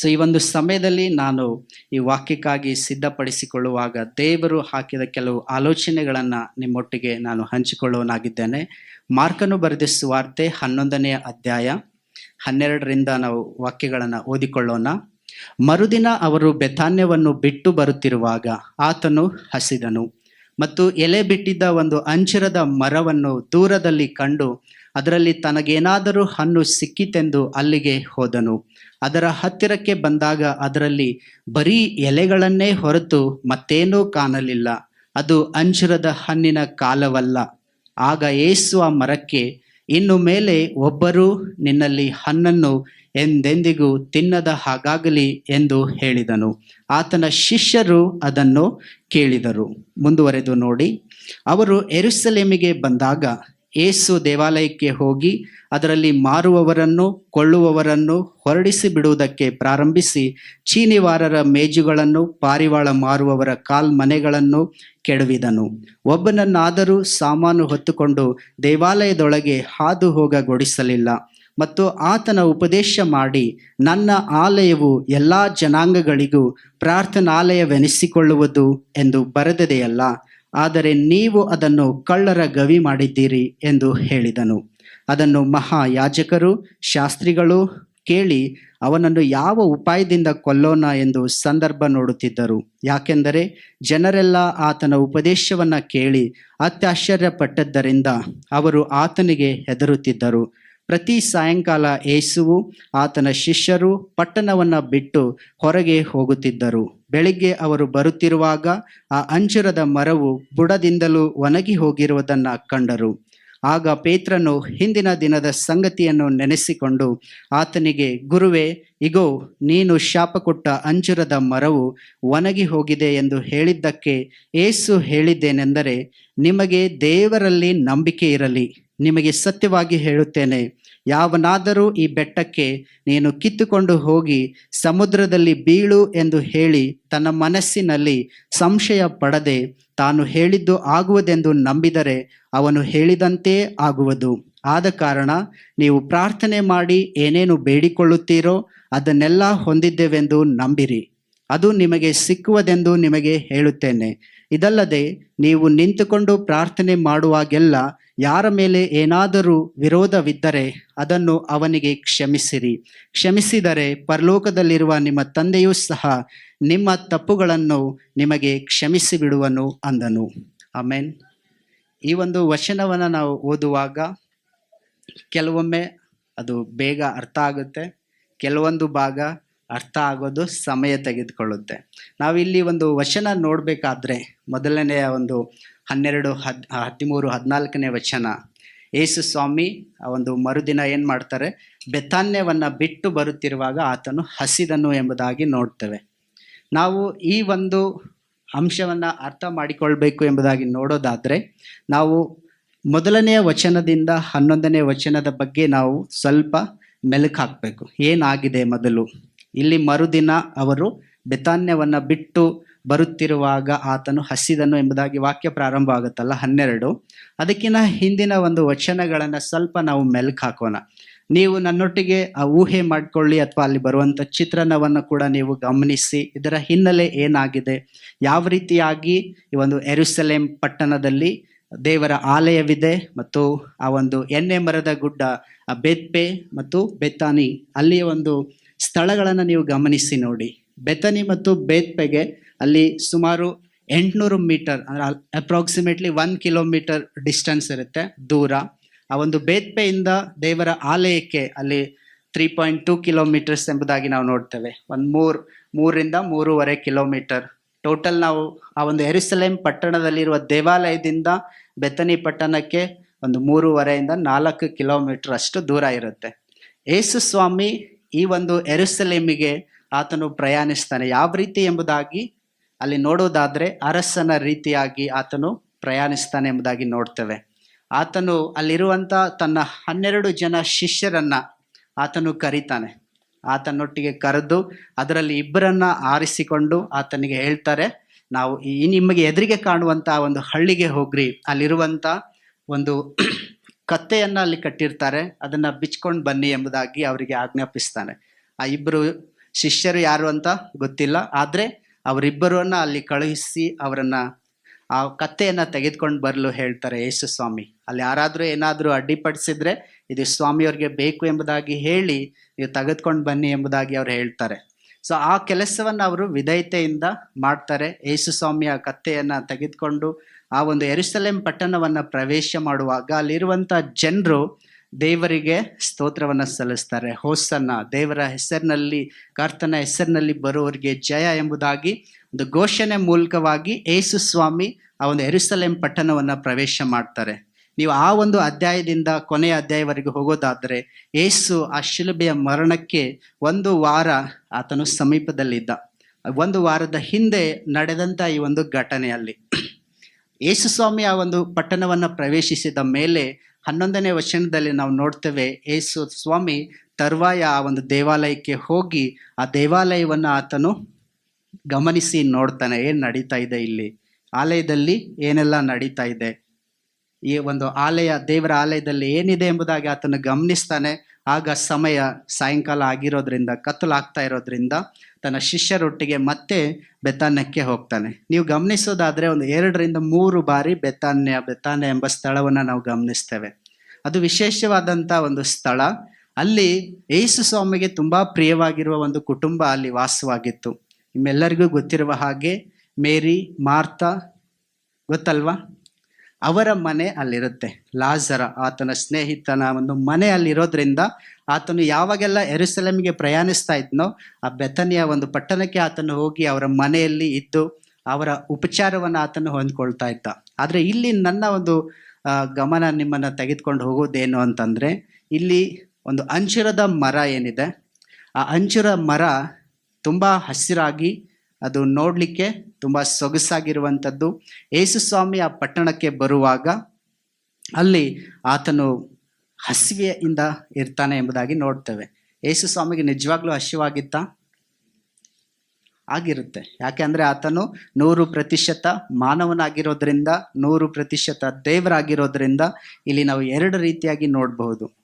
So ಈ ಒಂದು ಸಮಯದಲ್ಲಿ ನಾನು ಈ ವಾಕ್ಯಕ್ಕಾಗಿ ಸಿದ್ಧಪಡಿಸಿಕೊಳ್ಳುವಾಗ ದೇವರು ಹಾಕಿದ ಕೆಲವು ಆಲೋಚನೆಗಳನ್ನು ನಿಮ್ಮೊಟ್ಟಿಗೆ ನಾನು ಹಂಚಿಕೊಳ್ಳುವನಾಗಿದ್ದೇನೆ. ಮಾರ್ಕನು ಬರೆದಿಸುವಾರ್ತೆ ಹನ್ನೊಂದನೆಯ ಅಧ್ಯಾಯ ಹನ್ನೆರಡರಿಂದ ನಾವು ವಾಕ್ಯಗಳನ್ನು ಓದಿಕೊಳ್ಳೋಣ. ಮರುದಿನ ಅವರು ಬೆತಾನ್ಯವನ್ನು ಬಿಟ್ಟು ಬರುತ್ತಿರುವಾಗ ಆತನು ಹಸಿದನು. ಮತ್ತು ಎಲೆ ಬಿಟ್ಟಿದ್ದ ಒಂದು ಅಂಚಿರದ ಮರವನ್ನು ದೂರದಲ್ಲಿ ಕಂಡು ಅದರಲ್ಲಿ ತನಗೇನಾದರೂ ಹಣ್ಣು ಸಿಕ್ಕಿತೆಂದು ಅಲ್ಲಿಗೆ ಹೋದನು. ಅದರ ಹತ್ತಿರಕ್ಕೆ ಬಂದಾಗ ಅದರಲ್ಲಿ ಬರೀ ಎಲೆಗಳನ್ನೇ ಹೊರತು ಮತ್ತೇನೂ ಕಾಣಲಿಲ್ಲ. ಅದು ಅಂಜುರದ ಹಣ್ಣಿನ ಕಾಲವಲ್ಲ. ಆಗ ಏಸುವ ಮರಕ್ಕೆ, ಇನ್ನು ಮೇಲೆ ಒಬ್ಬರು ನಿನ್ನಲ್ಲಿ ಹಣ್ಣನ್ನು ಎಂದೆಂದಿಗೂ ತಿನ್ನದ ಹಾಗಾಗಲಿ ಎಂದು ಹೇಳಿದನು. ಆತನ ಶಿಷ್ಯರು ಅದನ್ನು ಕೇಳಿದರು. ಮುಂದುವರೆದು ನೋಡಿ. ಅವರು ಎರುಸಲೇಮಿಗೆ ಬಂದಾಗ ಏಸು ದೇವಾಲಯಕ್ಕೆ ಹೋಗಿ ಅದರಲ್ಲಿ ಮಾರುವವರನ್ನು, ಕೊಳ್ಳುವವರನ್ನು ಹೊರಡಿಸಿ ಬಿಡುವುದಕ್ಕೆ ಪ್ರಾರಂಭಿಸಿ, ಚೀನಿವಾರರ ಮೇಜುಗಳನ್ನು, ಪಾರಿವಾಳ ಮಾರುವವರ ಕಾಲ್ಮನೆಗಳನ್ನು ಕೆಡವಿದನು. ಒಬ್ಬನನ್ನಾದರೂ ಸಾಮಾನು ಹೊತ್ತುಕೊಂಡು ದೇವಾಲಯದೊಳಗೆ ಹಾದು ಹೋಗಗೊಡಿಸಲಿಲ್ಲ. ಮತ್ತು ಆತನ ಉಪದೇಶ ಮಾಡಿ, ನನ್ನ ಆಲಯವು ಎಲ್ಲ ಜನಾಂಗಗಳಿಗೂ ಪ್ರಾರ್ಥನಾಲಯವೆನಿಸಿಕೊಳ್ಳುವುದು ಎಂದು ಬರೆದದೆಯಲ್ಲ. ಆದರೆ ನೀವು ಅದನ್ನು ಕಳ್ಳರ ಗವಿ ಮಾಡಿದ್ದೀರಿ ಎಂದು ಹೇಳಿದನು. ಅದನ್ನು ಮಹಾಯಾಜಕರು, ಶಾಸ್ತ್ರಿಗಳು ಕೇಳಿ ಅವನನ್ನು ಯಾವ ಉಪಾಯದಿಂದ ಕೊಲ್ಲೋಣ ಎಂದು ಸಂದರ್ಭ ನೋಡುತ್ತಿದ್ದರು. ಯಾಕೆಂದರೆ ಜನರೆಲ್ಲ ಆತನ ಉಪದೇಶವನ್ನು ಕೇಳಿ ಅತ್ಯಾಶ್ಚರ್ಯಪಟ್ಟದ್ದರಿಂದ ಅವರು ಆತನಿಗೆ ಹೆದರುತ್ತಿದ್ದರು. ಪ್ರತಿ ಸಾಯಂಕಾಲ ಏಸುವು ಆತನ ಶಿಷ್ಯರು ಪಟ್ಟಣವನ್ನು ಬಿಟ್ಟು ಹೊರಗೆ ಹೋಗುತ್ತಿದ್ದರು. ಬೆಳಿಗ್ಗೆ ಅವರು ಬರುತ್ತಿರುವಾಗ ಆ ಅಂಜುರದ ಮರವು ಬುಡದಿಂದಲೂ ಒಣಗಿ ಹೋಗಿರುವುದನ್ನು ಕಂಡರು. ಆಗ ಪೇತ್ರನು ಹಿಂದಿನ ದಿನದ ಸಂಗತಿಯನ್ನು ನೆನೆಸಿಕೊಂಡು ಆತನಿಗೆ, ಗುರುವೆ, ಇಗೋ, ನೀನು ಶಾಪ ಕೊಟ್ಟ ಅಂಜುರದ ಮರವು ಒಣಗಿ ಹೋಗಿದೆ ಎಂದು ಹೇಳಿದ್ದಕ್ಕೆ ಏಸು ಹೇಳಿದ್ದೇನೆಂದರೆ, ನಿಮಗೆ ದೇವರಲ್ಲಿ ನಂಬಿಕೆ ಇರಲಿ. ನಿಮಗೆ ಸತ್ಯವಾಗಿ ಹೇಳುತ್ತೇನೆ. ಯಾವನಾದರೂ ಈ ಬೆಟ್ಟಕ್ಕೆ ನೀನು ಕಿತ್ತುಕೊಂಡು ಹೋಗಿ ಸಮುದ್ರದಲ್ಲಿ ಬೀಳು ಎಂದು ಹೇಳಿ ತನ್ನ ಮನಸ್ಸಿನಲ್ಲಿ ಸಂಶಯ ಪಡದೆ ತಾನು ಹೇಳಿದ್ದು ಆಗುವುದೆಂದು ನಂಬಿದರೆ ಅವನು ಹೇಳಿದಂತೆ ಆಗುವುದು. ಆದ ಕಾರಣ ನೀವು ಪ್ರಾರ್ಥನೆ ಮಾಡಿ ಏನೇನು ಬೇಡಿಕೊಳ್ಳುತ್ತೀರೋ ಅದನ್ನೆಲ್ಲ ಹೊಂದಿದ್ದೇವೆಂದು ನಂಬಿರಿ. ಅದು ನಿಮಗೆ ಸಿಕ್ಕುವುದೆಂದು ನಿಮಗೆ ಹೇಳುತ್ತೇನೆ. ಇದಲ್ಲದೆ ನೀವು ನಿಂತುಕೊಂಡು ಪ್ರಾರ್ಥನೆ ಮಾಡುವಾಗೆಲ್ಲ ಯಾರ ಮೇಲೆ ಏನಾದರೂ ವಿರೋಧವಿದ್ದರೆ ಅದನ್ನು ಅವನಿಗೆ ಕ್ಷಮಿಸಿರಿ. ಕ್ಷಮಿಸಿದರೆ ಪರಲೋಕದಲ್ಲಿರುವ ನಿಮ್ಮ ತಂದೆಯೂ ಸಹ ನಿಮ್ಮ ತಪ್ಪುಗಳನ್ನು ನಿಮಗೆ ಕ್ಷಮಿಸಿ ಬಿಡುವನು ಅಂದನು. ಆಮೇನ್. ಈ ಒಂದು ವಚನವನ್ನು ನಾವು ಓದುವಾಗ ಕೆಲವೊಮ್ಮೆ ಅದು ಬೇಗ ಅರ್ಥ ಆಗುತ್ತೆ. ಕೆಲವೊಂದು ಭಾಗ ಅರ್ಥ ಆಗೋದು ಸಮಯ ತೆಗೆದುಕೊಳ್ಳುತ್ತೆ. ನಾವಿಲ್ಲಿ ಒಂದು ವಚನ ನೋಡಬೇಕಾದ್ರೆ ಮೊದಲನೆಯ ಒಂದು ಹನ್ನೆರಡು, ಹದ್ ಹದಿಮೂರು, ಹದಿನಾಲ್ಕನೇ ವಚನ. ಯೇಸು ಸ್ವಾಮಿ ಆ ಒಂದು ಮರುದಿನ ಏನು ಮಾಡ್ತಾರೆ? ಬೆತಾನ್ಯವನ್ನು ಬಿಟ್ಟು ಬರುತ್ತಿರುವಾಗ ಆತನು ಹಸಿದನು ಎಂಬುದಾಗಿ ನೋಡ್ತೇವೆ. ನಾವು ಈ ಒಂದು ಅಂಶವನ್ನು ಅರ್ಥ ಮಾಡಿಕೊಳ್ಬೇಕು ಎಂಬುದಾಗಿ ನೋಡೋದಾದರೆ ನಾವು ಮೊದಲನೆಯ ವಚನದಿಂದ ಹನ್ನೊಂದನೇ ವಚನದ ಬಗ್ಗೆ ನಾವು ಸ್ವಲ್ಪ ಮೆಲುಕು ಹಾಕಬೇಕು ಏನಾಗಿದೆ ಮೊದಲು? ಇಲ್ಲಿ ಮರುದಿನ ಅವರು ಬೆತಾನ್ಯವನ್ನು ಬಿಟ್ಟು ಬರುತ್ತಿರುವಾಗ ಆತನು ಹಸಿದನು ಎಂಬುದಾಗಿ ವಾಕ್ಯ ಪ್ರಾರಂಭ ಆಗುತ್ತಲ್ಲ, ಹನ್ನೆರಡು. ಅದಕ್ಕಿಂತ ಹಿಂದಿನ ಒಂದು ವಚನಗಳನ್ನು ಸ್ವಲ್ಪ ನಾವು ಮೆಲ್ಕ್ ಹಾಕೋಣ. ನೀವು ನನ್ನೊಟ್ಟಿಗೆ ಆ ಊಹೆ ಮಾಡಿಕೊಳ್ಳಿ ಅಥವಾ ಅಲ್ಲಿ ಬರುವಂಥ ಚಿತ್ರಣವನ್ನು ಕೂಡ ನೀವು ಗಮನಿಸಿ, ಇದರ ಹಿನ್ನೆಲೆ ಏನಾಗಿದೆ? ಯಾವ ರೀತಿಯಾಗಿ ಈ ಒಂದು ಎರುಸಲೇಮ್ ಪಟ್ಟಣದಲ್ಲಿ ದೇವರ ಆಲಯವಿದೆ ಮತ್ತು ಆ ಒಂದು ಎಣ್ಣೆ ಮರದ ಗುಡ್ಡ ಬೆತ್ಪೆ ಮತ್ತು ಬೆತ್ತಾನಿ ಅಲ್ಲಿಯ ಒಂದು ಸ್ಥಳಗಳನ್ನು ನೀವು ಗಮನಿಸಿ ನೋಡಿ. ಬೆತನಿ ಮತ್ತು ಬೇತ್ಪೆಗೆ ಅಲ್ಲಿ ಸುಮಾರು ಎಂಟುನೂರು ಮೀಟರ್, ಅಂದರೆ ಅಪ್ರಾಕ್ಸಿಮೇಟ್ಲಿ ಒನ್ ಕಿಲೋಮೀಟರ್ ಡಿಸ್ಟೆನ್ಸ್ ಇರುತ್ತೆ ದೂರ. ಆ ಒಂದು ಬೇತ್ಪೆಯಿಂದ ದೇವರ ಆಲಯಕ್ಕೆ ಅಲ್ಲಿ ತ್ರೀ ಪಾಯಿಂಟ್ ಟೂ ಕಿಲೋಮೀಟರ್ಸ್ ಎಂಬುದಾಗಿ ನಾವು ನೋಡ್ತೇವೆ. ಒಂದು ಮೂರು ಮೂರರಿಂದ ಮೂರುವರೆ ಕಿಲೋಮೀಟರ್. ಟೋಟಲ್ ನಾವು ಆ ಒಂದು ಎರಿಸಲೇಮ್ ಪಟ್ಟಣದಲ್ಲಿರುವ ದೇವಾಲಯದಿಂದ ಬೆತ್ತನಿ ಪಟ್ಟಣಕ್ಕೆ ಒಂದು ಮೂರುವರೆಯಿಂದ ನಾಲ್ಕು ಕಿಲೋಮೀಟರ್ ಅಷ್ಟು ದೂರ ಇರುತ್ತೆ. ಯೇಸು ಸ್ವಾಮಿ ಈ ಒಂದು ಎರುಸಲೇಮಿಗೆ ಆತನು ಪ್ರಯಾಣಿಸ್ತಾನೆ. ಯಾವ ರೀತಿ ಎಂಬುದಾಗಿ ಅಲ್ಲಿ ನೋಡೋದಾದ್ರೆ ಅರಸನ ರೀತಿಯಾಗಿ ಆತನು ಪ್ರಯಾಣಿಸ್ತಾನೆ ಎಂಬುದಾಗಿ ನೋಡ್ತೇವೆ. ಆತನು ಅಲ್ಲಿರುವಂತ ತನ್ನ ಹನ್ನೆರಡು ಜನ ಶಿಷ್ಯರನ್ನ ಆತನು ಕರೀತಾನೆ. ಆತನೊಟ್ಟಿಗೆ ಕರೆದು ಅದರಲ್ಲಿ ಇಬ್ಬರನ್ನ ಆರಿಸಿಕೊಂಡು ಆತನಿಗೆ ಹೇಳ್ತಾರೆ, ನಾವು ಈ ನಿಮಗೆ ಎದುರಿಗೆ ಕಾಣುವಂತ ಒಂದು ಹಳ್ಳಿಗೆ ಹೋಗ್ರಿ. ಅಲ್ಲಿರುವಂತ ಒಂದು ಕತ್ತೆಯನ್ನ ಅಲ್ಲಿ ಕಟ್ಟಿರ್ತಾರೆ, ಅದನ್ನ ಬಿಚ್ಕೊಂಡು ಬನ್ನಿ ಎಂಬುದಾಗಿ ಅವರಿಗೆ ಆಜ್ಞಾಪಿಸ್ತಾನೆ. ಆ ಇಬ್ಬರು ಶಿಷ್ಯರು ಯಾರು ಅಂತ ಗೊತ್ತಿಲ್ಲ, ಆದರೆ ಅವರಿಬ್ಬರನ್ನ ಅಲ್ಲಿ ಕಳುಹಿಸಿ ಅವರನ್ನು ಆ ಕತ್ತೆಯನ್ನು ತೆಗೆದುಕೊಂಡು ಬರಲು ಹೇಳ್ತಾರೆ ಯೇಸು ಸ್ವಾಮಿ. ಅಲ್ಲಿ ಯಾರಾದರೂ ಏನಾದರೂ ಅಡ್ಡಿಪಡಿಸಿದ್ರೆ ಇದು ಸ್ವಾಮಿಯವ್ರಿಗೆ ಬೇಕು ಎಂಬುದಾಗಿ ಹೇಳಿ ನೀವು ತೆಗೆದುಕೊಂಡು ಬನ್ನಿ ಎಂಬುದಾಗಿ ಅವ್ರು ಹೇಳ್ತಾರೆ. ಸೊ ಆ ಕೆಲಸವನ್ನು ಅವರು ವಿಧೇಯತೆಯಿಂದ ಮಾಡ್ತಾರೆ. ಯೇಸು ಸ್ವಾಮಿ ಆ ಕತ್ತೆಯನ್ನ ತೆಗೆದುಕೊಂಡು ಆ ಒಂದು ಎರುಸಲೇಂ ಪಟ್ಟಣವನ್ನು ಪ್ರವೇಶ ಮಾಡುವಾಗ ಅಲ್ಲಿರುವಂಥ ಜನರು ದೇವರಿಗೆ ಸ್ತೋತ್ರವನ್ನು ಸಲ್ಲಿಸ್ತಾರೆ. ಹೋಸನ್ನ ದೇವರ ಹೆಸರಿನಲ್ಲಿ, ಕರ್ತನ ಹೆಸರಿನಲ್ಲಿ ಬರುವವರಿಗೆ ಜಯ ಎಂಬುದಾಗಿ ಒಂದು ಘೋಷಣೆ ಮೂಲಕವಾಗಿ ಏಸು ಸ್ವಾಮಿ ಆ ಒಂದು ಎರುಸಲೇಂ ಪಟ್ಟಣವನ್ನು ಪ್ರವೇಶ ಮಾಡ್ತಾರೆ. ನೀವು ಆ ಒಂದು ಅಧ್ಯಾಯದಿಂದ ಕೊನೆಯ ಅಧ್ಯಾಯವರೆಗೆ ಹೋಗೋದಾದರೆ ಏಸು ಆ ಶಿಲುಬೆಯ ಮರಣಕ್ಕೆ ಒಂದು ವಾರ ಆತನು ಸಮೀಪದಲ್ಲಿದ್ದ. ಒಂದು ವಾರದ ಹಿಂದೆ ನಡೆದಂಥ ಈ ಒಂದು ಘಟನೆಯಲ್ಲಿ. ಯೇಸು ಸ್ವಾಮಿ ಆ ಒಂದು ಪಟ್ಟಣವನ್ನು ಪ್ರವೇಶಿಸಿದ ಮೇಲೆ ಹನ್ನೊಂದನೇ ವಚನದಲ್ಲಿ ನಾವು ನೋಡ್ತೇವೆ ಯೇಸು ಸ್ವಾಮಿ ತರುವಾಯ ಆ ಒಂದು ದೇವಾಲಯಕ್ಕೆ ಹೋಗಿ ಆ ದೇವಾಲಯವನ್ನು ಆತನು ಗಮನಿಸಿ ನೋಡ್ತಾನೆ, ಏನು ನಡೀತಾ ಇದೆ ಇಲ್ಲಿ? ಆಲಯದಲ್ಲಿ ಏನೆಲ್ಲ ನಡೀತಾ ಇದೆ? ಈ ಒಂದು ಆಲಯ, ದೇವರ ಆಲಯದಲ್ಲಿ ಏನಿದೆ ಎಂಬುದಾಗಿ ಆತನು ಗಮನಿಸ್ತಾನೆ. ಆಗ ಸಮಯ ಸಾಯಂಕಾಲ ಆಗಿರೋದ್ರಿಂದ, ಕತ್ತಲಾಗ್ತಾ ಇರೋದ್ರಿಂದ ತನ್ನ ಶಿಷ್ಯರೊಟ್ಟಿಗೆ ಮತ್ತೆ ಬೆತಾನ್ಯಕ್ಕೆ ಹೋಗ್ತಾನೆ. ನೀವು ಗಮನಿಸೋದಾದರೆ ಒಂದು ಎರಡರಿಂದ ಮೂರು ಬಾರಿ ಬೆತಾನ್ಯ ಬೆತಾನ್ಯ ಎಂಬ ಸ್ಥಳವನ್ನು ನಾವು ಗಮನಿಸ್ತೇವೆ. ಅದು ವಿಶೇಷವಾದಂಥ ಒಂದು ಸ್ಥಳ. ಅಲ್ಲಿ ಯೇಸು ಸ್ವಾಮಿಗೆ ತುಂಬ ಪ್ರಿಯವಾಗಿರುವ ಒಂದು ಕುಟುಂಬ ಅಲ್ಲಿ ವಾಸವಾಗಿತ್ತು. ನಿಮ್ಮೆಲ್ಲರಿಗೂ ಗೊತ್ತಿರುವ ಹಾಗೆ ಮೇರಿ, ಮಾರ್ತಾ ಗೊತ್ತಲ್ವಾ? ಅವರ ಮನೆ ಅಲ್ಲಿರುತ್ತೆ. ಲಾಜರ, ಆತನ ಸ್ನೇಹಿತನ ಒಂದು ಮನೆ ಅಲ್ಲಿರೋದ್ರಿಂದ ಆತನು ಯಾವಾಗೆಲ್ಲ ಎರುಸಲೇಮಿಗೆ ಪ್ರಯಾಣಿಸ್ತಾ ಇದ್ನೋ, ಆ ಬೆತನಿಯ ಒಂದು ಪಟ್ಟಣಕ್ಕೆ ಆತನು ಹೋಗಿ ಅವರ ಮನೆಯಲ್ಲಿ ಇದ್ದು ಅವರ ಉಪಚಾರವನ್ನು ಆತನು ಹೊಂದ್ಕೊಳ್ತಾ ಇದ್ದ. ಆದರೆ ಇಲ್ಲಿ ನನ್ನ ಒಂದು ಗಮನ ನಿಮ್ಮನ್ನು ತೆಗೆದುಕೊಂಡು ಹೋಗೋದೇನು ಅಂತಂದರೆ, ಇಲ್ಲಿ ಒಂದು ಅಂಜುರದ ಮರ ಏನಿದೆ. ಆ ಅಂಚುರ ಮರ ತುಂಬ ಹಸಿರಾಗಿ ಅದು ನೋಡಲಿಕ್ಕೆ ತುಂಬ ಸೊಗಸಾಗಿರುವಂಥದ್ದು. ಯೇಸುಸ್ವಾಮಿ ಆ ಪಟ್ಟಣಕ್ಕೆ ಬರುವಾಗ ಅಲ್ಲಿ ಆತನು ಹಸಿವೆಯಿಂದ ಇರ್ತಾನೆ ಎಂಬುದಾಗಿ ನೋಡ್ತೇವೆ. ಯೇಸು ಸ್ವಾಮಿಗೆ ನಿಜವಾಗ್ಲೂ ಹಸಿವಾಗಿತ್ತ? ಆಗಿರುತ್ತೆ. ಯಾಕೆ ಅಂದರೆ ಆತನು ನೂರು ಪ್ರತಿಶತ ಮಾನವನಾಗಿರೋದ್ರಿಂದ, ನೂರು ಪ್ರತಿಶತ ದೇವರಾಗಿರೋದ್ರಿಂದ ಇಲ್ಲಿ ನಾವು ಎರಡು ರೀತಿಯಾಗಿ ನೋಡಬಹುದು.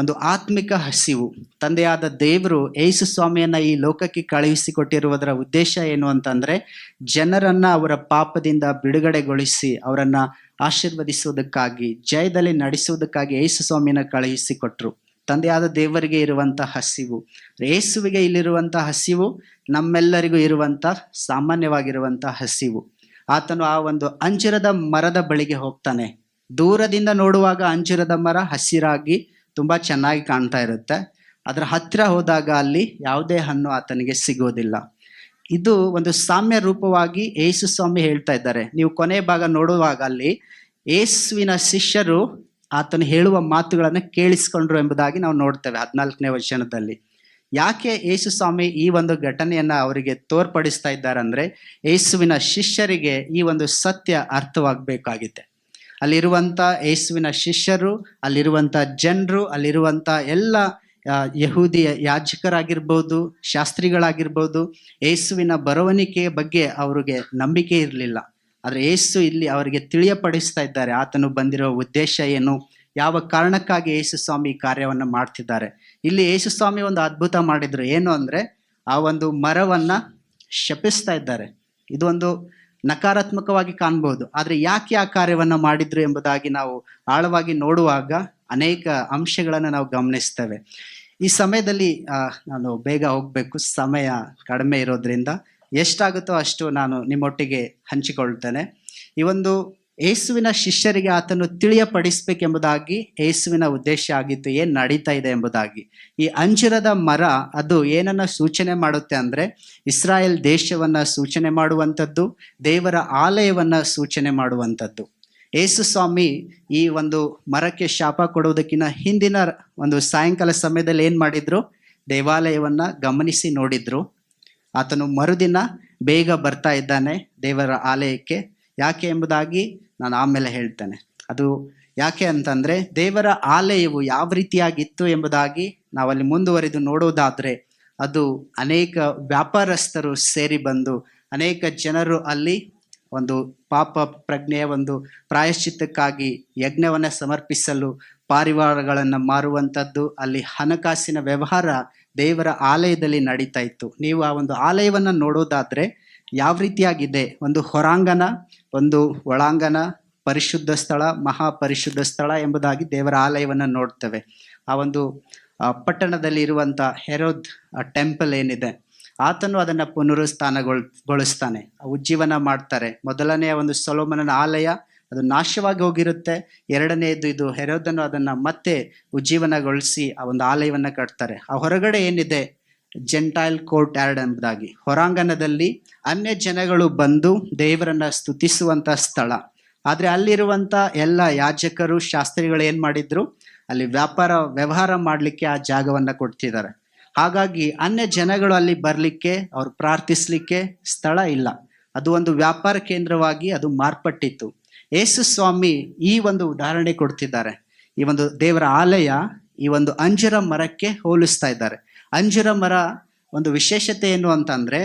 ಒಂದು ಆತ್ಮಿಕ ಹಸಿವು. ತಂದೆಯಾದ ದೇವರು ಯೇಸು ಸ್ವಾಮಿಯನ್ನು ಈ ಲೋಕಕ್ಕೆ ಕಳುಹಿಸಿಕೊಟ್ಟಿರುವುದರ ಉದ್ದೇಶ ಏನು ಅಂತಂದರೆ, ಜನರನ್ನು ಅವರ ಪಾಪದಿಂದ ಬಿಡುಗಡೆಗೊಳಿಸಿ ಅವರನ್ನು ಆಶೀರ್ವದಿಸುವುದಕ್ಕಾಗಿ, ಜಯದಲ್ಲಿ ನಡೆಸುವುದಕ್ಕಾಗಿ ಯೇಸು ಸ್ವಾಮಿಯನ್ನು ಕಳುಹಿಸಿಕೊಟ್ರು. ತಂದೆಯಾದ ದೇವರಿಗೆ ಇರುವಂಥ ಹಸಿವು. ಯೇಸುವಿಗೆ ಇಲ್ಲಿರುವಂಥ ಹಸಿವು, ನಮ್ಮೆಲ್ಲರಿಗೂ ಇರುವಂಥ ಸಾಮಾನ್ಯವಾಗಿರುವಂಥ ಹಸಿವು. ಆತನು ಆ ಒಂದು ಅಂಜುರದ ಮರದ ಬಳಿಗೆ ಹೋಗ್ತಾನೆ. ದೂರದಿಂದ ನೋಡುವಾಗ ಅಂಜುರದ ಮರ ಹಸಿರಾಗಿ ತುಂಬಾ ಚೆನ್ನಾಗಿ ಕಾಣ್ತಾ ಇರುತ್ತೆ. ಅದರ ಹತ್ತಿರ ಹೋದಾಗ ಅಲ್ಲಿ ಯಾವುದೇ ಹಣ್ಣು ಆತನಿಗೆ ಸಿಗೋದಿಲ್ಲ. ಇದು ಒಂದು ಸಾಮ್ಯ ರೂಪವಾಗಿ ಯೇಸು ಸ್ವಾಮಿ ಹೇಳ್ತಾ ಇದ್ದಾರೆ. ನೀವು ಕೊನೆ ಭಾಗ ನೋಡುವಾಗ ಅಲ್ಲಿ ಯೇಸುವಿನ ಶಿಷ್ಯರು ಆತನು ಹೇಳುವ ಮಾತುಗಳನ್ನು ಕೇಳಿಸ್ಕೊಂಡ್ರು ಎಂಬುದಾಗಿ ನಾವು ನೋಡ್ತೇವೆ ಹದಿನಾಲ್ಕನೇ ವಚನದಲ್ಲಿ. ಯಾಕೆ ಯೇಸು ಸ್ವಾಮಿ ಈ ಒಂದು ಘಟನೆಯನ್ನು ಅವರಿಗೆ ತೋರ್ಪಡಿಸ್ತಾ ಇದ್ದಾರೆ ಅಂದರೆ ಯೇಸುವಿನ ಶಿಷ್ಯರಿಗೆ ಈ ಒಂದು ಸತ್ಯ ಅರ್ಥವಾಗಬೇಕಾಗಿದೆ ಅಲ್ಲಿರುವಂತ ಯೇಸುವಿನ ಶಿಷ್ಯರು ಅಲ್ಲಿರುವಂಥ ಜನರು ಅಲ್ಲಿರುವಂಥ ಎಲ್ಲ ಯಹೂದಿಯ ಯಾಜಕರಾಗಿರ್ಬೋದು, ಶಾಸ್ತ್ರಿಗಳಾಗಿರ್ಬೋದು, ಯೇಸುವಿನ ಬರವಣಿಗೆಯ ಬಗ್ಗೆ ಅವರಿಗೆ ನಂಬಿಕೆ ಇರಲಿಲ್ಲ. ಆದರೆ ಯೇಸು ಇಲ್ಲಿ ಅವರಿಗೆ ತಿಳಿಯಪಡಿಸ್ತಾ ಇದ್ದಾರೆ. ಆತನು ಬಂದಿರೋ ಉದ್ದೇಶ ಏನು? ಯಾವ ಕಾರಣಕ್ಕಾಗಿ ಯೇಸು ಸ್ವಾಮಿ ಕಾರ್ಯವನ್ನು ಮಾಡ್ತಿದ್ದಾರೆ? ಇಲ್ಲಿ ಯೇಸು ಸ್ವಾಮಿ ಒಂದು ಅದ್ಭುತ ಮಾಡಿದ್ರು. ಏನು ಅಂದರೆ, ಆ ಒಂದು ಮರವನ್ನು ಶಪಿಸ್ತಾ ಇದ್ದಾರೆ. ಇದೊಂದು ನಕಾರಾತ್ಮಕವಾಗಿ ಕಾಣಬಹುದು ಆದರೆ ಯಾಕೆ ಆ ಕಾರ್ಯವನ್ನು ಮಾಡಿದ್ರು ಎಂಬುದಾಗಿ ನಾವು ಆಳವಾಗಿ ನೋಡುವಾಗ ಅನೇಕ ಅಂಶಗಳನ್ನು ನಾವು ಗಮನಿಸ್ತೇವೆ. ಈ ಸಮಯದಲ್ಲಿ ನಾನು ಬೇಗ ಹೋಗಬೇಕು. ಸಮಯ ಕಡಿಮೆ ಇರೋದ್ರಿಂದ ಎಷ್ಟಾಗುತ್ತೋ ಅಷ್ಟು ನಾನು ನಿಮ್ಮೊಟ್ಟಿಗೆ ಹಂಚಿಕೊಳ್ತೇನೆ. ಈ ಒಂದು ಯೇಸುವಿನ ಶಿಷ್ಯರಿಗೆ ಆತನು ತಿಳಿಯಪಡಿಸಬೇಕೆಂಬುದಾಗಿ ಯೇಸುವಿನ ಉದ್ದೇಶ ಆಗಿತ್ತು ಏನು ನಡೀತಾ ಇದೆ ಎಂಬುದಾಗಿ. ಈ ಅಂಜುರದ ಮರ, ಅದು ಏನನ್ನ ಸೂಚನೆ ಮಾಡುತ್ತೆ ಅಂದರೆ ಇಸ್ರಾಯೇಲ್ ದೇಶವನ್ನು ಸೂಚನೆ ಮಾಡುವಂಥದ್ದು, ದೇವರ ಆಲಯವನ್ನ ಸೂಚನೆ ಮಾಡುವಂಥದ್ದು. ಯೇಸು ಸ್ವಾಮಿ ಈ ಒಂದು ಮರಕ್ಕೆ ಶಾಪ ಕೊಡುವುದಕ್ಕಿಂತ ಹಿಂದಿನ ಒಂದು ಸಾಯಂಕಾಲ ಸಮಯದಲ್ಲಿ ಏನು ಮಾಡಿದ್ರು? ದೇವಾಲಯವನ್ನ ಗಮನಿಸಿ ನೋಡಿದ್ರು. ಆತನು ಮರುದಿನ ಬೇಗ ಬರ್ತಾ ಇದ್ದಾನೆ ದೇವರ ಆಲಯಕ್ಕೆ. ಯಾಕೆ ಎಂಬುದಾಗಿ ನಾನು ಆಮೇಲೆ ಹೇಳ್ತೇನೆ. ಅದು ಯಾಕೆ ಅಂತಂದ್ರೆ ದೇವರ ಆಲಯವು ಯಾವ ರೀತಿಯಾಗಿತ್ತು ಎಂಬುದಾಗಿ ನಾವಲ್ಲಿ ಮುಂದುವರಿದು ನೋಡುವುದಾದ್ರೆ ಅದು ಅನೇಕ ವ್ಯಾಪಾರಸ್ಥರು ಸೇರಿ ಬಂದು ಅನೇಕ ಜನರು ಅಲ್ಲಿ ಒಂದು ಪಾಪ ಪ್ರಜ್ಞೆಯ ಒಂದು ಪ್ರಾಯಶ್ಚಿತ್ತಕ್ಕಾಗಿ ಯಜ್ಞವನ್ನ ಸಮರ್ಪಿಸಲು ಪಾರಿವಾರಗಳನ್ನು ಮಾರುವಂಥದ್ದು, ಅಲ್ಲಿ ಹಣಕಾಸಿನ ವ್ಯವಹಾರ ದೇವರ ಆಲಯದಲ್ಲಿ ನಡೀತಾ ಇತ್ತು. ನೀವು ಆ ಒಂದು ಆಲಯವನ್ನು ನೋಡೋದಾದ್ರೆ ಯಾವ ರೀತಿಯಾಗಿದೆ? ಒಂದು ಹೊರಾಂಗಣ, ಒಂದು ಒಳಾಂಗಣ, ಪರಿಶುದ್ಧ ಸ್ಥಳ, ಮಹಾಪರಿಶುದ್ಧ ಸ್ಥಳ ಎಂಬುದಾಗಿ ದೇವರ ಆಲಯವನ್ನು ನೋಡ್ತೇವೆ. ಆ ಒಂದು ಪಟ್ಟಣದಲ್ಲಿ ಇರುವಂಥ ಹೆರೋದ್ ಟೆಂಪಲ್ ಏನಿದೆ, ಆತನು ಅದನ್ನು ಪುನರುತ್ಥಾನಗೊಳ್ ಗೊಳಿಸ್ತಾನೆ ಉಜ್ಜೀವನ ಮಾಡ್ತಾರೆ. ಮೊದಲನೆಯ ಒಂದು ಸೊಲೋಮನನ ಆಲಯ, ಅದು ನಾಶವಾಗಿ ಹೋಗಿರುತ್ತೆ. ಎರಡನೆಯದು ಇದು ಹೆರೋದನ್ನು ಅದನ್ನು ಮತ್ತೆ ಉಜ್ಜೀವನಗೊಳಿಸಿ ಆ ಒಂದು ಆಲಯವನ್ನು ಕಟ್ತಾರೆ. ಆ ಹೊರಗಡೆ ಏನಿದೆ? ಜೆಂಟೈಲ್ ಕೋರ್ಟ್ ಯಾರ್ಡ್ ಎಂಬುದಾಗಿ. ಹೊರಾಂಗಣದಲ್ಲಿ ಅನ್ಯ ಜನಗಳು ಬಂದು ದೇವರನ್ನ ಸ್ತುತಿಸುವಂತ ಸ್ಥಳ. ಆದರೆ ಅಲ್ಲಿರುವಂತ ಎಲ್ಲ ಯಾಜಕರು, ಶಾಸ್ತ್ರಿಗಳು ಏನು ಮಾಡಿದ್ರು? ಅಲ್ಲಿ ವ್ಯಾಪಾರ, ವ್ಯವಹಾರ ಮಾಡಲಿಕ್ಕೆ ಆ ಜಾಗವನ್ನ ಕೊಡ್ತಿದ್ದಾರೆ. ಹಾಗಾಗಿ ಅನ್ಯ ಜನಗಳು ಅಲ್ಲಿ ಬರಲಿಕ್ಕೆ, ಅವ್ರು ಪ್ರಾರ್ಥಿಸ್ಲಿಕ್ಕೆ ಸ್ಥಳ ಇಲ್ಲ. ಅದು ಒಂದು ವ್ಯಾಪಾರ ಕೇಂದ್ರವಾಗಿ ಅದು ಮಾರ್ಪಟ್ಟಿತ್ತು. ಯೇಸು ಸ್ವಾಮಿ ಈ ಒಂದು ಉದಾಹರಣೆ ಕೊಡ್ತಿದ್ದಾರೆ. ಈ ಒಂದು ದೇವರ ಆಲಯ ಈ ಒಂದು ಅಂಜರ ಮರಕ್ಕೆ ಹೋಲಿಸ್ತಾ ಇದ್ದಾರೆ. ಅಂಜರ ಮರ ಒಂದು ವಿಶೇಷತೆ ಏನು ಅಂತಂದರೆ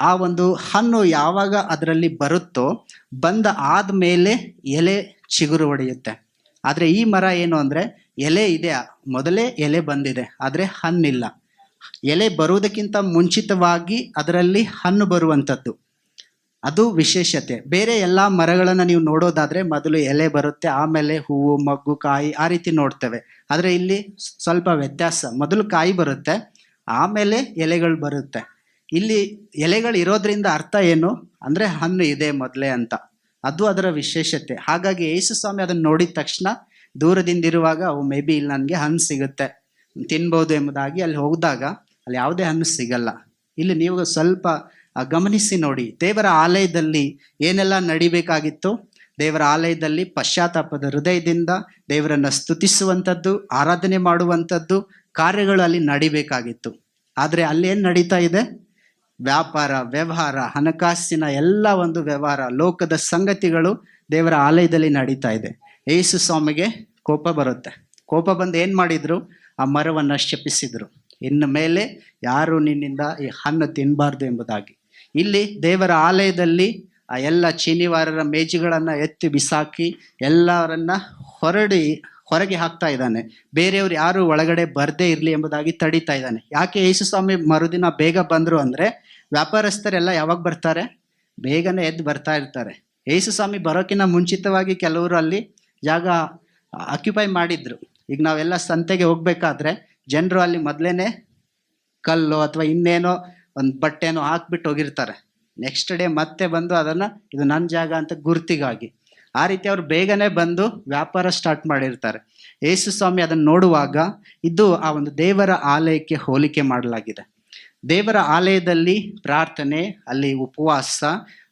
ಆ ಒಂದು ಹಣ್ಣು ಯಾವಾಗ ಅದರಲ್ಲಿ ಬರುತ್ತೋ ಬಂದ ಆದಮೇಲೆ ಎಲೆ ಚಿಗುರು ಹೊಡೆಯುತ್ತೆ ಆದರೆ ಈ ಮರ ಏನು ಅಂದ್ರೆ ಎಲೆ ಇದೆ, ಮೊದಲೇ ಎಲೆ ಬಂದಿದೆ, ಆದರೆ ಹಣ್ಣಿಲ್ಲ. ಎಲೆ ಬರುವುದಕ್ಕಿಂತ ಮುಂಚಿತವಾಗಿ ಅದರಲ್ಲಿ ಹಣ್ಣು ಬರುವಂಥದ್ದು ಅದು ವಿಶೇಷತೆ. ಬೇರೆ ಎಲ್ಲ ಮರಗಳನ್ನು ನೀವು ನೋಡೋದಾದ್ರೆ ಮೊದಲು ಎಲೆ ಬರುತ್ತೆ, ಆಮೇಲೆ ಹೂವು, ಮಗ್ಗು, ಕಾಯಿ ಆ ರೀತಿ ನೋಡ್ತೇವೆ. ಆದರೆ ಇಲ್ಲಿ ಸ್ವಲ್ಪ ವ್ಯತ್ಯಾಸ. ಮೊದಲು ಕಾಯಿ ಬರುತ್ತೆ ಆಮೇಲೆ ಎಲೆಗಳು ಬರುತ್ತೆ. ಇಲ್ಲಿ ಎಲೆಗಳು ಇರೋದ್ರಿಂದ ಅರ್ಥ ಏನು? ಅಂದರೆ ಹಣ್ಣು ಇದೆ ಮೊದಲೇ ಅಂತ. ಅದು ಅದರ ವಿಶೇಷತೆ. ಹಾಗಾಗಿ ಯೇಸು ಸ್ವಾಮಿ ಅದನ್ನು ನೋಡಿದ ತಕ್ಷಣ ದೂರದಿಂದ ಇರುವಾಗ ಅವು ಮೇ ಬಿ ಇಲ್ಲಿ ನನಗೆ ಹಣ್ಣು ಸಿಗುತ್ತೆ. ತಿನ್ಬೋದು ಎಂಬುದಾಗಿ ಅಲ್ಲಿ ಹೋಗಿದಾಗ ಅಲ್ಲಿ ಯಾವುದೇ ಹಣ್ಣು ಸಿಗಲ್ಲ. ಇಲ್ಲಿ ನೀವು ಸ್ವಲ್ಪ ಗಮನಿಸಿ ನೋಡಿ. ದೇವರ ಆಲಯದಲ್ಲಿ ಏನೆಲ್ಲ ನಡಿಬೇಕಾಗಿತ್ತು? ದೇವರ ಆಲಯದಲ್ಲಿ ಪಶ್ಚಾತ್ತಾಪದ ಹೃದಯದಿಂದ ದೇವರನ್ನು ಸ್ತುತಿಸುವಂಥದ್ದು, ಆರಾಧನೆ ಮಾಡುವಂಥದ್ದು ಕಾರ್ಯಗಳು ಅಲ್ಲಿ ನಡಿಬೇಕಾಗಿತ್ತು. ಆದರೆ ಅಲ್ಲಿ ಏನು ನಡೀತಾ ಇದೆ? ವ್ಯಾಪಾರ, ವ್ಯವಹಾರ, ಹಣಕಾಸಿನ ಎಲ್ಲ ಒಂದು ವ್ಯವಹಾರ, ಲೋಕದ ಸಂಗತಿಗಳು ದೇವರ ಆಲಯದಲ್ಲಿ ನಡೀತಾ ಇದೆ. ಯೇಸು ಸ್ವಾಮಿಗೆ ಕೋಪ ಬರುತ್ತೆ. ಕೋಪ ಬಂದು ಏನು ಮಾಡಿದ್ರು? ಆ ಮರವನ್ನು ಶಪಿಸಿದ್ರು. ಇನ್ನು ಮೇಲೆ ಯಾರು ನಿನ್ನಿಂದ ಈ ಹಣ್ಣು ತಿನ್ನಬಾರ್ದು ಎಂಬುದಾಗಿ. ಇಲ್ಲಿ ದೇವರ ಆಲಯದಲ್ಲಿ ಆ ಎಲ್ಲ ಚೀನಿವಾರರ ಮೇಜುಗಳನ್ನು ಎತ್ತಿ ಬಿಸಾಕಿ ಎಲ್ಲರನ್ನ ಹೊರಡಿ ಹೊರಗೆ ಹಾಕ್ತಾ ಇದ್ದಾನೆ. ಬೇರೆಯವ್ರು ಯಾರು ಒಳಗಡೆ ಬರದೇ ಇರಲಿ ಎಂಬುದಾಗಿ ತಡೀತಾ ಇದ್ದಾನೆ. ಯಾಕೆ ಯೇಸು ಸ್ವಾಮಿ ಮರುದಿನ ಬೇಗ ಬಂದರು ಅಂದರೆ ವ್ಯಾಪಾರಸ್ಥರೆಲ್ಲ ಯಾವಾಗ ಬರ್ತಾರೆ? ಬೇಗನೆ ಎದ್ದು ಬರ್ತಾ ಇರ್ತಾರೆ. ಯೇಸು ಸ್ವಾಮಿ ಬರೋಕ್ಕಿಂತ ಮುಂಚಿತವಾಗಿ ಕೆಲವರು ಅಲ್ಲಿ ಜಾಗ ಅಕ್ಯುಪೈ ಮಾಡಿದ್ರು. ಈಗ ನಾವೆಲ್ಲ ಸಂತೆಗೆ ಹೋಗ್ಬೇಕಾದ್ರೆ ಜನರು ಅಲ್ಲಿ ಮೊದಲೇನೆ ಕಲ್ಲು ಅಥವಾ ಇನ್ನೇನೋ ಒಂದು ಬಟ್ಟೆನೋ ಹಾಕ್ಬಿಟ್ಟು ಹೋಗಿರ್ತಾರೆ. ನೆಕ್ಸ್ಟ್ ಡೇ ಮತ್ತೆ ಬಂದು ಅದನ್ನು, ಇದು ನನ್ನ ಜಾಗ ಅಂತ ಗುರ್ತಿಗಾಗಿ. ಆ ರೀತಿ ಅವರು ಬೇಗನೆ ಬಂದು ವ್ಯಾಪಾರ ಸ್ಟಾರ್ಟ್ ಮಾಡಿರ್ತಾರೆ. ಯೇಸು ಸ್ವಾಮಿ ಅದನ್ನು ನೋಡುವಾಗ ಇದು ಆ ಒಂದು ದೇವರ ಆಲಯಕ್ಕೆ ಹೋಲಿಕೆ ಮಾಡಲಾಗಿದೆ. ದೇವರ ಆಲಯದಲ್ಲಿ ಪ್ರಾರ್ಥನೆ, ಅಲ್ಲಿ ಉಪವಾಸ,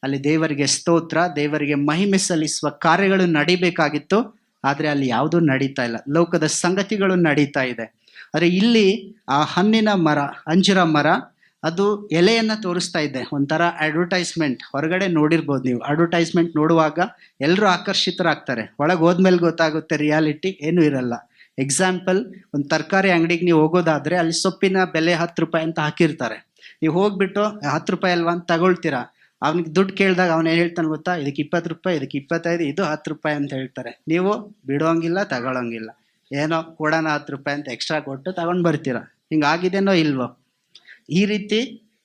ಅಲ್ಲಿ ದೇವರಿಗೆ ಸ್ತೋತ್ರ, ದೇವರಿಗೆ ಮಹಿಮೆ ಸಲ್ಲಿಸುವ ಕಾರ್ಯಗಳು ನಡಿಬೇಕಾಗಿತ್ತು. ಆದರೆ ಅಲ್ಲಿ ಯಾವುದೂ ನಡೀತಾ ಇಲ್ಲ. ಲೋಕದ ಸಂಗತಿಗಳು ನಡೀತಾ ಇದೆ. ಆದರೆ ಇಲ್ಲಿ ಆ ಹಣ್ಣಿನ ಮರ, ಅಂಜುರ ಮರ ಅದು ಎಲೆಯನ್ನು ತೋರಿಸ್ತಾ ಇದೆ. ಒಂಥರ ಅಡ್ವರ್ಟೈಸ್ಮೆಂಟ್ ಹೊರಗಡೆ ನೋಡಿರ್ಬೋದು ನೀವು. ಅಡ್ವರ್ಟೈಸ್ಮೆಂಟ್ ನೋಡುವಾಗ ಎಲ್ಲರೂ ಆಕರ್ಷಿತರಾಗ್ತಾರೆ. ಒಳಗೆ ಹೋದ್ಮೇಲೆ ಗೊತ್ತಾಗುತ್ತೆ ರಿಯಾಲಿಟಿ ಏನೂ ಇರಲ್ಲ. ಎಕ್ಸಾಂಪಲ್ ಒಂದು ತರಕಾರಿ ಅಂಗಡಿಗೆ ನೀವು ಹೋಗೋದಾದರೆ ಅಲ್ಲಿ ಸೊಪ್ಪಿನ ಬೆಲೆ ಹತ್ತು ರೂಪಾಯಿ ಅಂತ ಹಾಕಿರ್ತಾರೆ. ನೀವು ಹೋಗ್ಬಿಟ್ಟು, ಹತ್ತು ರೂಪಾಯಿ ಅಲ್ವಾ ಅಂತ ತಗೊಳ್ತೀರಾ? ಅವ್ನಿಗೆ ದುಡ್ಡು ಕೇಳಿದಾಗ ಅವನು ಏನು ಹೇಳ್ತಾನೆ ಗೊತ್ತಾ? ಇದಕ್ಕೆ ಇಪ್ಪತ್ತು ರೂಪಾಯಿ ಇದಕ್ಕೆ ಇಪ್ಪತ್ತೈದು, ಇದು ಹತ್ತು ರೂಪಾಯಿ ಅಂತ ಹೇಳ್ತಾರೆ. ನೀವು ಬಿಡೋಂಗಿಲ್ಲ ತಗೊಳ್ಳೋಂಗಿಲ್ಲ ಏನೋ ಕೊಡೋಣ ಹತ್ತು ರೂಪಾಯಿ ಅಂತ ಎಕ್ಸ್ಟ್ರಾ ಕೊಟ್ಟು ತಗೊಂಡು ಬರ್ತೀರಾ? ಹಿಂಗಾಗಿದೆನೋ ಇಲ್ವೋ? ಈ ರೀತಿ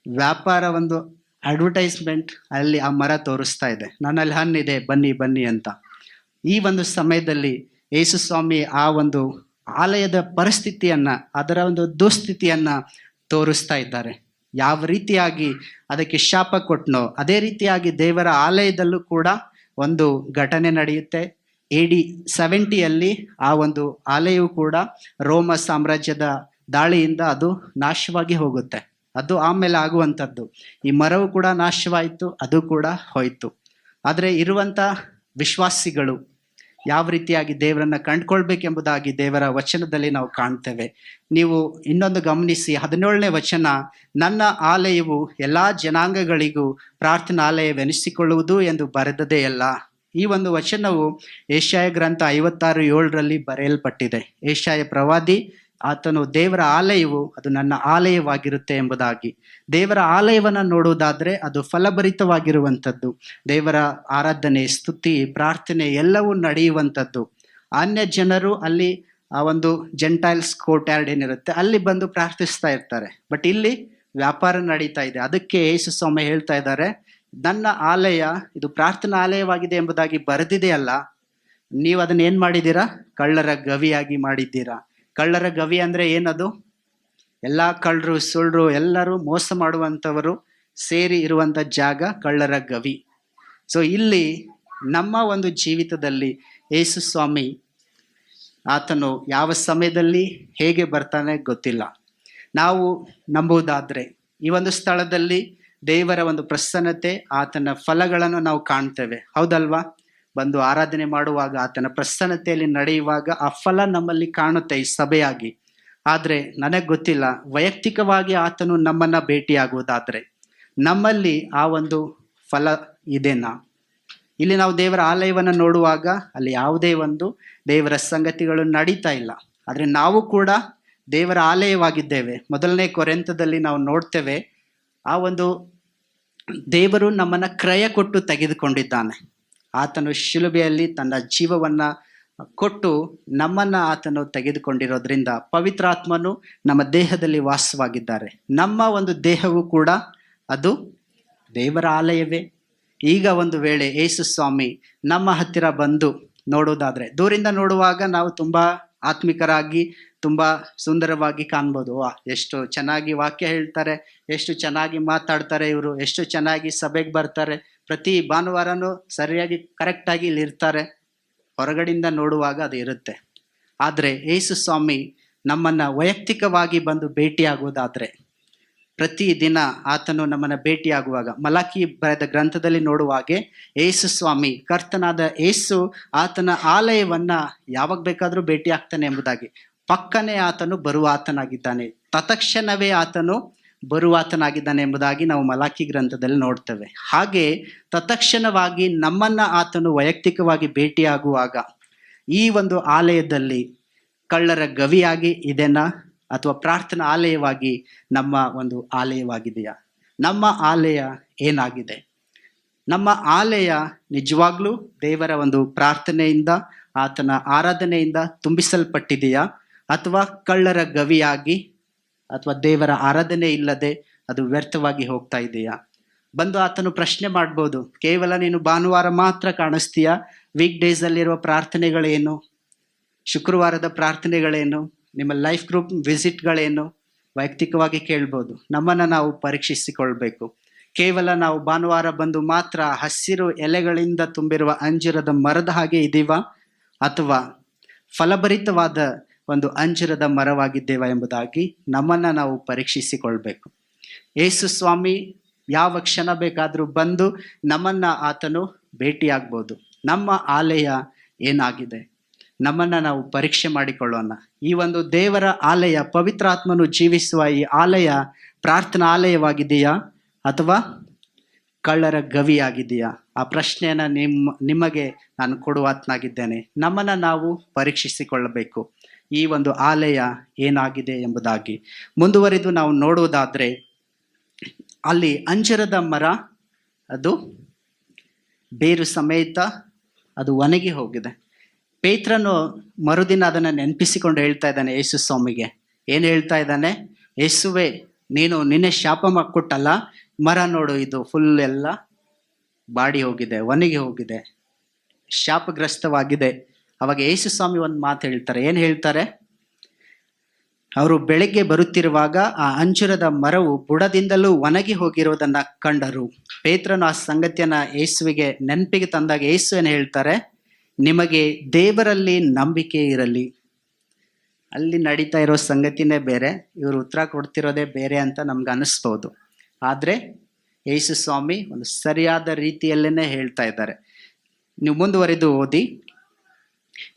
ವ್ಯಾಪಾರ ಒಂದು ಅಡ್ವರ್ಟೈಸ್ಮೆಂಟ್ ಅಲ್ಲಿ ಆ ಮರ ತೋರಿಸ್ತಾ ಇದೆ. ನನ್ನಲ್ಲಿ ಹಣ್ಣಿದೆ ಬನ್ನಿ ಬನ್ನಿ ಅಂತ. ಈ ಒಂದು ಸಮಯದಲ್ಲಿ ಯೇಸು ಸ್ವಾಮಿ ಆ ಒಂದು ಆಲಯದ ಪರಿಸ್ಥಿತಿಯನ್ನ, ಅದರ ಒಂದು ದುಸ್ಥಿತಿಯನ್ನ ತೋರಿಸ್ತಾ ಇದ್ದಾರೆ. ಯಾವ ರೀತಿಯಾಗಿ ಅದಕ್ಕೆ ಶಾಪ ಕೊಟ್ನೋ, ಅದೇ ರೀತಿಯಾಗಿ ದೇವರ ಆಲಯದಲ್ಲೂ ಕೂಡ ಒಂದು ಘಟನೆ ನಡೆಯುತ್ತೆ. ಎ ಡಿ ಸೆವೆಂಟಿಯಲ್ಲಿ ಆ ಒಂದು ಆಲಯವು ಕೂಡ ರೋಮ ಸಾಮ್ರಾಜ್ಯದ ದಾಳಿಯಿಂದ ಅದು ನಾಶವಾಗಿ ಹೋಗುತ್ತೆ. ಅದು ಆಮೇಲೆ ಆಗುವಂಥದ್ದು. ಈ ಮರವು ಕೂಡ ನಾಶವಾಯಿತು, ಅದು ಕೂಡ ಹೋಯಿತು. ಆದರೆ ಇರುವಂಥ ವಿಶ್ವಾಸಿಗಳು ಯಾವ ರೀತಿಯಾಗಿ ದೇವರನ್ನ ಕಂಡ್ಕೊಳ್ಬೇಕೆಂಬುದಾಗಿ ದೇವರ ವಚನದಲ್ಲಿ ನಾವು ಕಾಣ್ತೇವೆ. ನೀವು ಇನ್ನೊಂದು ಗಮನಿಸಿ, ಹದಿನೇಳನೇ ವಚನ, ನನ್ನ ಆಲಯವು ಎಲ್ಲ ಜನಾಂಗಗಳಿಗೂ ಪ್ರಾರ್ಥನಾಲಯವೆನಿಸಿಕೊಳ್ಳುವುದು ಎಂದು ಬರೆದದೇ ಅಲ್ಲ. ಈ ಒಂದು ವಚನವು ಏಷ್ಯಾಯ ಗ್ರಂಥ ಐವತ್ತಾರು ಏಳರಲ್ಲಿ ಬರೆಯಲ್ಪಟ್ಟಿದೆ. ಏಷ್ಯಾಯ ಪ್ರವಾದಿ ಆತನು ದೇವರ ಆಲಯವು ಅದು ನನ್ನ ಆಲಯವಾಗಿರುತ್ತೆ ಎಂಬುದಾಗಿ. ದೇವರ ಆಲಯವನ್ನು ನೋಡುವುದಾದರೆ ಅದು ಫಲಭರಿತವಾಗಿರುವಂಥದ್ದು. ದೇವರ ಆರಾಧನೆ, ಸ್ತುತಿ, ಪ್ರಾರ್ಥನೆ ಎಲ್ಲವೂ ನಡೆಯುವಂಥದ್ದು. ಅನ್ಯ ಜನರು ಅಲ್ಲಿ ಆ ಒಂದು ಜೆಂಟೈಲ್ಸ್ ಕೋರ್ಟ್ ಯಾರ್ಡ್ ಏನಿರುತ್ತೆ, ಅಲ್ಲಿ ಬಂದು ಪ್ರಾರ್ಥಿಸ್ತಾ ಇರ್ತಾರೆ. ಬಟ್ ಇಲ್ಲಿ ವ್ಯಾಪಾರ ನಡೀತಾ ಇದೆ. ಅದಕ್ಕೆ ಯೇಸು ಸ್ವಾಮಿ ಹೇಳ್ತಾ ಇದ್ದಾರೆ, ನನ್ನ ಆಲಯ, ಇದು ಪ್ರಾರ್ಥನಾ ಆಲಯವಾಗಿದೆ ಎಂಬುದಾಗಿ ಬರೆದಿದೆಯಲ್ಲ, ನೀವು ಅದನ್ನ ಏನ್ ಮಾಡಿದ್ದೀರಾ? ಕಳ್ಳರ ಗವಿಯಾಗಿ ಮಾಡಿದ್ದೀರಾ? ಕಳ್ಳರ ಗವಿ ಅಂದ್ರೆ ಏನದು? ಎಲ್ಲ ಕಳ್ಳರು ಸುಳ್ಳರು ಎಲ್ಲರೂ ಮೋಸ ಮಾಡುವಂಥವರು ಸೇರಿ ಇರುವಂಥ ಜಾಗ ಕಳ್ಳರ ಗವಿ. ಸೊ ಇಲ್ಲಿ ನಮ್ಮ ಒಂದು ಜೀವಿತದಲ್ಲಿ ಯೇಸು ಸ್ವಾಮಿ ಆತನು ಯಾವ ಸಮಯದಲ್ಲಿ ಹೇಗೆ ಬರ್ತಾನೆ ಗೊತ್ತಿಲ್ಲ. ನಾವು ನಂಬುವುದಾದರೆ ಈ ಒಂದು ಸ್ಥಳದಲ್ಲಿ ದೇವರ ಒಂದು ಪ್ರಸನ್ನತೆ, ಆತನ ಫಲಗಳನ್ನು ನಾವು ಕಾಣ್ತೇವೆ. ಹೌದಲ್ವಾ? ಬಂದು ಆರಾಧನೆ ಮಾಡುವಾಗ ಆತನ ಪ್ರಸನ್ನತೆಯಲ್ಲಿ ನಡೆಯುವಾಗ ಆ ಫಲ ನಮ್ಮಲ್ಲಿ ಕಾಣುತ್ತೆ ಈ ಸಭೆಯಾಗಿ. ಆದರೆ ನನಗೆ ಗೊತ್ತಿಲ್ಲ, ವೈಯಕ್ತಿಕವಾಗಿ ಆತನು ನಮ್ಮನ್ನ ಭೇಟಿಯಾಗುವುದಾದರೆ ನಮ್ಮಲ್ಲಿ ಆ ಒಂದು ಫಲ ಇದೆನಾ? ಇಲ್ಲಿ ನಾವು ದೇವರ ಆಲಯವನ್ನು ನೋಡುವಾಗ ಅಲ್ಲಿ ಯಾವುದೇ ಒಂದು ದೇವರ ಸಂಗತಿಗಳು ನಡೀತಾ ಇಲ್ಲ. ಆದರೆ ನಾವು ಕೂಡ ದೇವರ ಆಲಯವಾಗಿದ್ದೇವೆ. ಮೊದಲನೇ ಕೊರೆಂತದಲ್ಲಿ ನಾವು ನೋಡ್ತೇವೆ, ಆ ಒಂದು ದೇವರು ನಮ್ಮನ್ನ ಕ್ರಯ ಕೊಟ್ಟು ತೆಗೆದುಕೊಂಡಿದ್ದಾನೆ. ಆತನು ಶಿಲುಬೆಯಲ್ಲಿ ತನ್ನ ಜೀವವನ್ನ ಕೊಟ್ಟು ನಮ್ಮನ್ನ ಆತನು ತೆಗೆದುಕೊಂಡಿರೋದ್ರಿಂದ ಪವಿತ್ರಾತ್ಮನು ನಮ್ಮ ದೇಹದಲ್ಲಿ ವಾಸವಾಗಿದ್ದಾರೆ. ನಮ್ಮ ಒಂದು ದೇಹವು ಕೂಡ ಅದು ದೇವರ ಆಲಯವೇ. ಈಗ ಒಂದು ವೇಳೆ ಯೇಸು ಸ್ವಾಮಿ ನಮ್ಮ ಹತ್ತಿರ ಬಂದು ನೋಡೋದಾದ್ರೆ, ದೂರಿಂದ ನೋಡುವಾಗ ನಾವು ತುಂಬಾ ಆತ್ಮಿಕರಾಗಿ, ತುಂಬಾ ಸುಂದರವಾಗಿ ಕಾಣ್ಬೋದು. ಎಷ್ಟು ಚೆನ್ನಾಗಿ ವಾಕ್ಯ ಹೇಳ್ತಾರೆ, ಎಷ್ಟು ಚೆನ್ನಾಗಿ ಮಾತಾಡ್ತಾರೆ ಇವರು, ಎಷ್ಟು ಚೆನ್ನಾಗಿ ಸಭೆಗೆ ಬರ್ತಾರೆ ಪ್ರತಿ ಭಾನುವಾರನೂ ಸರಿಯಾಗಿ ಕರೆಕ್ಟಾಗಿ ಇಲ್ಲಿ ಇರ್ತಾರೆ. ಹೊರಗಡೆಯಿಂದ ನೋಡುವಾಗ ಅದು ಇರುತ್ತೆ. ಆದರೆ ಯೇಸು ಸ್ವಾಮಿ ನಮ್ಮನ್ನು ವೈಯಕ್ತಿಕವಾಗಿ ಬಂದು ಭೇಟಿಯಾಗುವುದಾದರೆ ಪ್ರತಿ ದಿನ ಆತನು ನಮ್ಮನ್ನು ಭೇಟಿಯಾಗುವಾಗ, ಮಲಾಕಿ ಬರೆದ ಗ್ರಂಥದಲ್ಲಿ ನೋಡುವಾಗೆ ಏಸು ಸ್ವಾಮಿ, ಕರ್ತನಾದ ಏಸು ಆತನ ಆಲಯವನ್ನು ಯಾವಾಗ ಬೇಕಾದರೂ ಭೇಟಿಯಾಗ್ತಾನೆ ಎಂಬುದಾಗಿ, ಪಕ್ಕನೆ ಆತನು ಬರುವ ಆತನಾಗಿದ್ದಾನೆ. ತತ್ಕ್ಷಣವೇ ಆತನು ಬರುವಾತನಾಗಿದ್ದಾನೆ ಎಂಬುದಾಗಿ ನಾವು ಮಲಾಖಿ ಗ್ರಂಥದಲ್ಲಿ ನೋಡ್ತೇವೆ. ಹಾಗೆ ತತ್ಕ್ಷಣವಾಗಿ ನಮ್ಮನ್ನ ಆತನು ವೈಯಕ್ತಿಕವಾಗಿ ಭೇಟಿಯಾಗುವಾಗ ಈ ಒಂದು ಆಲಯದಲ್ಲಿ ಕಳ್ಳರ ಗವಿಯಾಗಿ ಇದೆನಾ ಅಥವಾ ಪ್ರಾರ್ಥನಾ ಆಲಯವಾಗಿ ನಮ್ಮ ಒಂದು ಆಲಯವಾಗಿದೆಯಾ? ನಮ್ಮ ಆಲಯ ಏನಾಗಿದೆ? ನಮ್ಮ ಆಲಯ ನಿಜವಾಗ್ಲೂ ದೇವರ ಒಂದು ಪ್ರಾರ್ಥನೆಯಿಂದ, ಆತನ ಆರಾಧನೆಯಿಂದ ತುಂಬಿಸಲ್ಪಟ್ಟಿದೆಯಾ ಅಥವಾ ಕಳ್ಳರ ಗವಿಯಾಗಿ ಅಥವಾ ದೇವರ ಆರಾಧನೆ ಇಲ್ಲದೆ ಅದು ವ್ಯರ್ಥವಾಗಿ ಹೋಗ್ತಾ ಇದೆಯಾ? ಬಂದು ಆತನು ಪ್ರಶ್ನೆ ಮಾಡ್ಬೋದು, ಕೇವಲ ನೀನು ಭಾನುವಾರ ಮಾತ್ರ ಕಾಣಿಸ್ತೀಯಾ? ವೀಕ್ ಡೇಸ್ ಅಲ್ಲಿರುವ ಪ್ರಾರ್ಥನೆಗಳೇನು? ಶುಕ್ರವಾರದ ಪ್ರಾರ್ಥನೆಗಳೇನು? ನಿಮ್ಮ ಲೈಫ್ ಗ್ರೂಪ್ ವಿಸಿಟ್ಗಳೇನು? ವೈಯಕ್ತಿಕವಾಗಿ ಕೇಳ್ಬೋದು, ನಮ್ಮನ್ನು ನಾವು ಪರೀಕ್ಷಿಸಿಕೊಳ್ಬೇಕು. ಕೇವಲ ನಾವು ಭಾನುವಾರ ಬಂದು ಮಾತ್ರ ಹಸಿರು ಎಲೆಗಳಿಂದ ತುಂಬಿರುವ ಅಂಜಿರದ ಮರದ ಹಾಗೆ ಇದೀವಾ? ಅಥವಾ ಫಲಭರಿತವಾದ ಒಂದು ಅಂಜುರದ ಮರವಾಗಿದ್ದೇವೆ ಎಂಬುದಾಗಿ ನಮ್ಮನ್ನು ನಾವು ಪರೀಕ್ಷಿಸಿಕೊಳ್ಬೇಕು. ಯೇಸು ಸ್ವಾಮಿ, ಯಾವ ಕ್ಷಣ ಬೇಕಾದರೂ ಬಂದು ನಮ್ಮನ್ನ ಆತನು ಭೇಟಿಯಾಗ್ಬೋದು. ನಮ್ಮ ಆಲಯ ಏನಾಗಿದೆ? ನಮ್ಮನ್ನ ನಾವು ಪರೀಕ್ಷೆ ಮಾಡಿಕೊಳ್ಳೋಣ. ಈ ಒಂದು ದೇವರ ಆಲಯ, ಪವಿತ್ರಾತ್ಮನು ಜೀವಿಸುವ ಈ ಆಲಯ ಪ್ರಾರ್ಥನಾ ಆಲಯವಾಗಿದೆಯಾ ಅಥವಾ ಕಳ್ಳರ ಗವಿಯಾಗಿದೆಯಾ? ಆ ಪ್ರಶ್ನೆಯನ್ನು ನಿಮ್ಮ, ನಿಮಗೆ ನಾನು ಕೊಡುವಾತ್ನಾಗಿದ್ದೇನೆ ನಮ್ಮನ್ನು ನಾವು ಪರೀಕ್ಷಿಸಿಕೊಳ್ಳಬೇಕು. ಈ ಒಂದು ಆಲಯ ಏನಾಗಿದೆ ಎಂಬುದಾಗಿ. ಮುಂದುವರಿದು ನಾವು ನೋಡುವುದಾದ್ರೆ, ಅಲ್ಲಿ ಅಂಜರದ ಮರ, ಅದು ಬೇರು ಸಮೇತ ಅದು ಒಣಗಿ ಹೋಗಿದೆ. ಪೇತ್ರನು ಮರುದಿನ ಅದನ್ನು ನೆನಪಿಸಿಕೊಂಡು ಹೇಳ್ತಾ ಇದ್ದಾನೆ ಯೇಸು ಸ್ವಾಮಿಗೆ ಏನು ಹೇಳ್ತಾ ಇದ್ದಾನೆ? ಯೇಸುವೆ, ನೀನು ನಿನ್ನೆ ಶಾಪ ಕೊಟ್ಟಲ್ಲ, ಮರ ನೋಡು, ಇದು ಫುಲ್ ಎಲ್ಲ ಬಾಡಿ ಹೋಗಿದೆ, ಒಣಗಿ ಹೋಗಿದೆ, ಶಾಪಗ್ರಸ್ತವಾಗಿದೆ ಅವಾಗ ಯೇಸು ಸ್ವಾಮಿ ಒಂದು ಮಾತು ಹೇಳ್ತಾರೆ. ಏನು ಹೇಳ್ತಾರೆ? ಅವರು ಬೆಳಗ್ಗೆ ಬರುತ್ತಿರುವಾಗ ಆ ಅಂಜುರದ ಮರವು ಬುಡದಿಂದಲೂ ಒಣಗಿ ಹೋಗಿರುವುದನ್ನ ಕಂಡರು. ಪೇತ್ರನು ಆ ಸಂಗತಿಯನ್ನ ಯೇಸುವಿಗೆ ನೆನಪಿಗೆ ತಂದಾಗ ಯೇಸು ಏನು ಹೇಳ್ತಾರೆ? ನಿಮಗೆ ದೇವರಲ್ಲಿ ನಂಬಿಕೆ ಇರಲಿ. ಅಲ್ಲಿ ನಡೀತಾ ಇರೋ ಸಂಗತಿನೇ ಬೇರೆ, ಇವರು ಉತ್ತರ ಕೊಡ್ತಿರೋದೇ ಬೇರೆ ಅಂತ ನಮ್ಗೆ ಅನಿಸ್ಬೋದು. ಆದರೆ ಯೇಸು ಸ್ವಾಮಿ ಒಂದು ಸರಿಯಾದ ರೀತಿಯಲ್ಲೇ ಹೇಳ್ತಾ ಇದ್ದಾರೆ. ನೀವು ಮುಂದುವರೆದು ಓದಿ.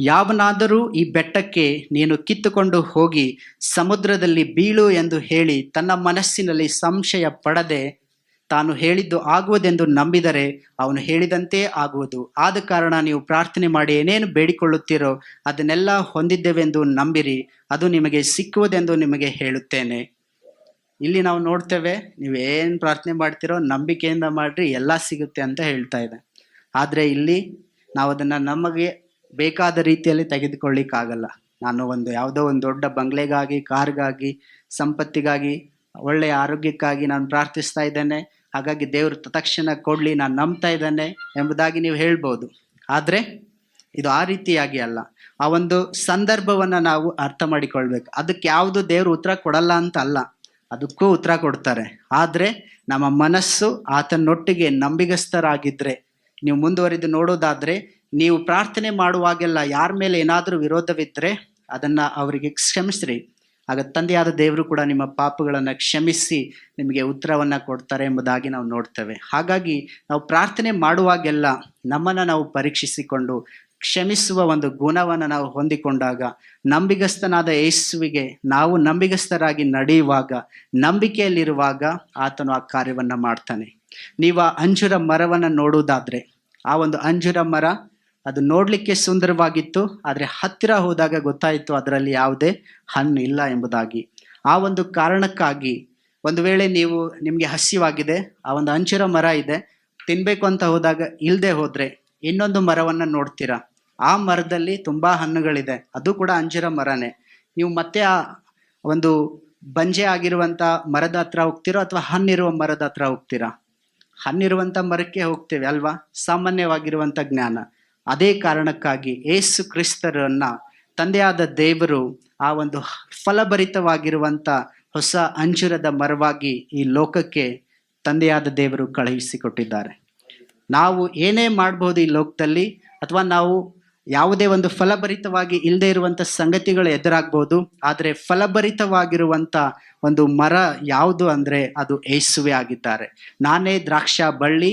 ಯಾವನಾದರೂ ಈ ಬೆಟ್ಟಕ್ಕೆ ನೀನು ಕಿತ್ತುಕೊಂಡು ಹೋಗಿ ಸಮುದ್ರದಲ್ಲಿ ಬೀಳು ಎಂದು ಹೇಳಿ ತನ್ನ ಮನಸ್ಸಿನಲ್ಲಿ ಸಂಶಯ ಪಡದೆ ತಾನು ಹೇಳಿದ್ದು ಆಗುವುದೆಂದು ನಂಬಿದರೆ ಅವನು ಹೇಳಿದಂತೆ ಆಗುವುದು. ಆದ ಕಾರಣ ನೀವು ಪ್ರಾರ್ಥನೆ ಮಾಡಿ ಏನೇನು ಬೇಡಿಕೊಳ್ಳುತ್ತೀರೋ ಅದನ್ನೆಲ್ಲ ಹೊಂದಿದ್ದೇವೆಂದು ನಂಬಿರಿ. ಅದು ನಿಮಗೆ ಸಿಕ್ಕುವುದೆಂದು ನಿಮಗೆ ಹೇಳುತ್ತೇನೆ. ಇಲ್ಲಿ ನಾವು ನೋಡ್ತೇವೆ ನೀವು ಏನು ಪ್ರಾರ್ಥನೆ ಮಾಡ್ತೀರೋ ನಂಬಿಕೆಯಿಂದ ಮಾಡ್ರಿ, ಎಲ್ಲ ಸಿಗುತ್ತೆ ಅಂತ ಹೇಳ್ತಾ ಇದೆ. ಆದರೆ ಇಲ್ಲಿ ನಾವು ಅದನ್ನು ನಮಗೆ ಬೇಕಾದ ರೀತಿಯಲ್ಲಿ ತೆಗೆದುಕೊಳ್ಳಿಕ್ಕಾಗಲ್ಲ. ನಾನು ಒಂದು ಯಾವುದೋ ಒಂದು ದೊಡ್ಡ ಬಂಗ್ಲೆಗಾಗಿ, ಕಾರ್ಗಾಗಿ, ಸಂಪತ್ತಿಗಾಗಿ, ಒಳ್ಳೆಯ ಆರೋಗ್ಯಕ್ಕಾಗಿ ನಾನು ಪ್ರಾರ್ಥಿಸ್ತಾ ಇದ್ದೇನೆ. ಹಾಗಾಗಿ ದೇವರು ತಕ್ಷಣ ಕೊಡಲಿ, ನಾನು ನಂಬ್ತಾ ಇದ್ದೇನೆ ಎಂಬುದಾಗಿ ನೀವು ಹೇಳ್ಬೋದು. ಆದರೆ ಇದು ಆ ರೀತಿಯಾಗಿ ಅಲ್ಲ. ಆ ಒಂದು ಸಂದರ್ಭವನ್ನು ನಾವು ಅರ್ಥ ಮಾಡಿಕೊಳ್ಬೇಕು. ಅದಕ್ಕೆ ಯಾವುದು ದೇವರು ಉತ್ತರ ಕೊಡಲ್ಲ ಅಂತ ಅಲ್ಲ. ಅದಕ್ಕೂ ಉತ್ತರ ಕೊಡ್ತಾರೆ. ಆದರೆ ನಮ್ಮ ಮನಸ್ಸು ಆತನೊಟ್ಟಿಗೆ ನಂಬಿಗಸ್ತರಾಗಿದ್ದರೆ ನೀವು ಮುಂದುವರಿದು ನೋಡೋದಾದರೆ ನೀವು ಪ್ರಾರ್ಥನೆ ಮಾಡುವಾಗೆಲ್ಲ ಯಾರ ಮೇಲೆ ಏನಾದರೂ ವಿರೋಧವಿದ್ದರೆ ಅದನ್ನು ಅವರಿಗೆ ಕ್ಷಮಿಸ್ರಿ. ಆಗ ತಂದೆಯಾದ ದೇವರು ಕೂಡ ನಿಮ್ಮ ಪಾಪಗಳನ್ನು ಕ್ಷಮಿಸಿ ನಿಮಗೆ ಉತ್ತರವನ್ನು ಕೊಡ್ತಾರೆ ಎಂಬುದಾಗಿ ನಾವು ನೋಡ್ತೇವೆ. ಹಾಗಾಗಿ ನಾವು ಪ್ರಾರ್ಥನೆ ಮಾಡುವಾಗೆಲ್ಲ ನಮ್ಮನ್ನು ನಾವು ಪರೀಕ್ಷಿಸಿಕೊಂಡು ಕ್ಷಮಿಸುವ ಒಂದು ಗುಣವನ್ನು ನಾವು ಹೊಂದಿಕೊಂಡಾಗ ನಂಬಿಗಸ್ತನಾದ ಯೇಸುವಿಗೆ ನಾವು ನಂಬಿಗಸ್ತರಾಗಿ ನಡೆಯುವಾಗ, ನಂಬಿಕೆಯಲ್ಲಿರುವಾಗ ಆತನು ಆ ಕಾರ್ಯವನ್ನು ಮಾಡ್ತಾನೆ. ನೀವು ಆ ಅಂಜುರ ಮರವನ್ನು ನೋಡುವುದಾದರೆ, ಆ ಒಂದು ಅಂಜುರ ಮರ ಅದು ನೋಡಲಿಕ್ಕೆ ಸುಂದರವಾಗಿತ್ತು, ಆದರೆ ಹತ್ತಿರ ಹೋದಾಗ ಗೊತ್ತಾಯಿತು ಅದರಲ್ಲಿ ಯಾವುದೇ ಹಣ್ಣು ಇಲ್ಲ ಎಂಬುದಾಗಿ. ಆ ಒಂದು ಕಾರಣಕ್ಕಾಗಿ ಒಂದು ವೇಳೆ ನೀವು ನಿಮಗೆ ಹಸಿವಾಗಿದೆ, ಆ ಒಂದು ಅಂಚಿರ ಮರ ಇದೆ ತಿನ್ನಬೇಕು ಅಂತ ಹೋದಾಗ ಇಲ್ಲದೆ ಹೋದರೆ ಇನ್ನೊಂದು ಮರವನ್ನು ನೋಡ್ತೀರಾ? ಆ ಮರದಲ್ಲಿ ತುಂಬಾ ಹಣ್ಣುಗಳಿದೆ, ಅದು ಕೂಡ ಅಂಜೂರ ಮರನೇ. ನೀವು ಮತ್ತೆ ಆ ಒಂದು ಬಂಜೆ ಆಗಿರುವಂತ ಮರದ ಹತ್ರ ಹೋಗ್ತೀರೋ ಅಥವಾ ಹಣ್ಣಿರುವ ಮರದ ಹತ್ರ ಹೋಗ್ತೀರಾ? ಹಣ್ಣಿರುವಂತ ಮರಕ್ಕೆ ಹೋಗ್ತೇವೆ ಅಲ್ವಾ? ಸಾಮಾನ್ಯವಾಗಿರುವಂತ ಜ್ಞಾನ. ಅದೇ ಕಾರಣಕ್ಕಾಗಿ ಏಸು ಕ್ರಿಸ್ತರನ್ನು ತಂದೆಯಾದ ದೇವರು ಆ ಒಂದು ಫಲಭರಿತವಾಗಿರುವಂಥ ಹೊಸ ಅಂಜುರದ ಮರವಾಗಿ ಈ ಲೋಕಕ್ಕೆ ತಂದೆಯಾದ ದೇವರು ಕಳುಹಿಸಿಕೊಟ್ಟಿದ್ದಾರೆ. ನಾವು ಏನೇ ಮಾಡಬಹುದು ಈ ಲೋಕದಲ್ಲಿ ಅಥವಾ ನಾವು ಯಾವುದೇ ಒಂದು ಫಲಭರಿತವಾಗಿ ಇಲ್ಲದೆ ಇರುವಂಥ ಸಂಗತಿಗಳು ಎದುರಾಗ್ಬೋದು, ಆದರೆ ಫಲಭರಿತವಾಗಿರುವಂಥ ಒಂದು ಮರ ಯಾವುದು ಅಂದರೆ ಅದು ಏಸುವೆ ಆಗಿದ್ದಾರೆ. ನಾನೇ ದ್ರಾಕ್ಷ ಬಳ್ಳಿ,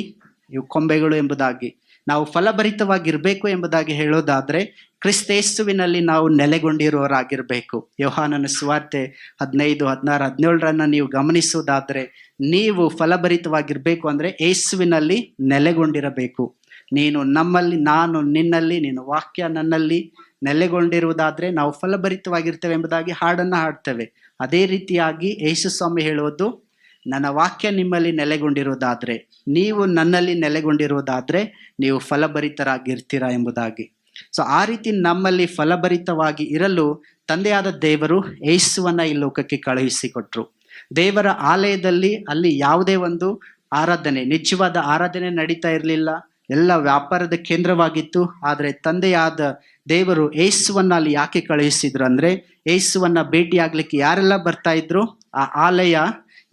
ಇವು ಕೊಂಬೆಗಳು ಎಂಬುದಾಗಿ. ನಾವು ಫಲಭರಿತವಾಗಿರಬೇಕು ಎಂಬುದಾಗಿ ಹೇಳೋದಾದರೆ ಕ್ರಿಸ್ತೇಸುವಿನಲ್ಲಿ ನಾವು ನೆಲೆಗೊಂಡಿರುವವರಾಗಿರಬೇಕು ಯೋಹಾನನ ಸುವಾರ್ತೆ ಹದಿನೈದು, ಹದಿನಾರು, ಹದಿನೇಳರನ್ನು ನೀವು ಗಮನಿಸುವುದಾದರೆ ನೀವು ಫಲಭರಿತವಾಗಿರಬೇಕು ಅಂದರೆ ಏಸುವಿನಲ್ಲಿ ನೆಲೆಗೊಂಡಿರಬೇಕು. ನೀನು ನಮ್ಮಲ್ಲಿ, ನಾನು ನಿನ್ನಲ್ಲಿ ನೀನು ವಾಕ್ಯ ನನ್ನಲ್ಲಿ ನೆಲೆಗೊಂಡಿರುವುದಾದರೆ ನಾವು ಫಲಭರಿತವಾಗಿರ್ತೇವೆ ಎಂಬುದಾಗಿ ಹಾಡನ್ನು ಹಾಡ್ತೇವೆ. ಅದೇ ರೀತಿಯಾಗಿ ಯೇಸು ಸ್ವಾಮಿ ಹೇಳುವುದು ನನ್ನ ವಾಕ್ಯ ನಿಮ್ಮಲ್ಲಿ ನೆಲೆಗೊಂಡಿರುವುದಾದರೆ, ನೀವು ನನ್ನಲ್ಲಿ ನೆಲೆಗೊಂಡಿರುವುದಾದರೆ, ನೀವು ಫಲಭರಿತರಾಗಿರ್ತೀರ ಎಂಬುದಾಗಿ. ಸೊ ಆ ರೀತಿ ನಮ್ಮಲ್ಲಿ ಫಲಭರಿತವಾಗಿ ಇರಲು ತಂದೆಯಾದ ದೇವರು ಯೇಸುವನ್ನ ಈ ಲೋಕಕ್ಕೆ ಕಳುಹಿಸಿಕೊಟ್ರು. ದೇವರ ಆಲಯದಲ್ಲಿ ಅಲ್ಲಿ ಯಾವುದೇ ಒಂದು ಆರಾಧನೆ, ನಿಜವಾದ ಆರಾಧನೆ ನಡೀತಾ ಇರಲಿಲ್ಲ. ಎಲ್ಲ ವ್ಯಾಪಾರದ ಕೇಂದ್ರವಾಗಿತ್ತು. ಆದರೆ ತಂದೆಯಾದ ದೇವರು ಏಸುವನ್ನ ಅಲ್ಲಿ ಯಾಕೆ ಕಳುಹಿಸಿದ್ರು ಅಂದರೆ ಏಸುವನ್ನ ಭೇಟಿಯಾಗಲಿಕ್ಕೆ ಯಾರೆಲ್ಲ ಬರ್ತಾ ಇದ್ರು? ಆ ಆಲಯ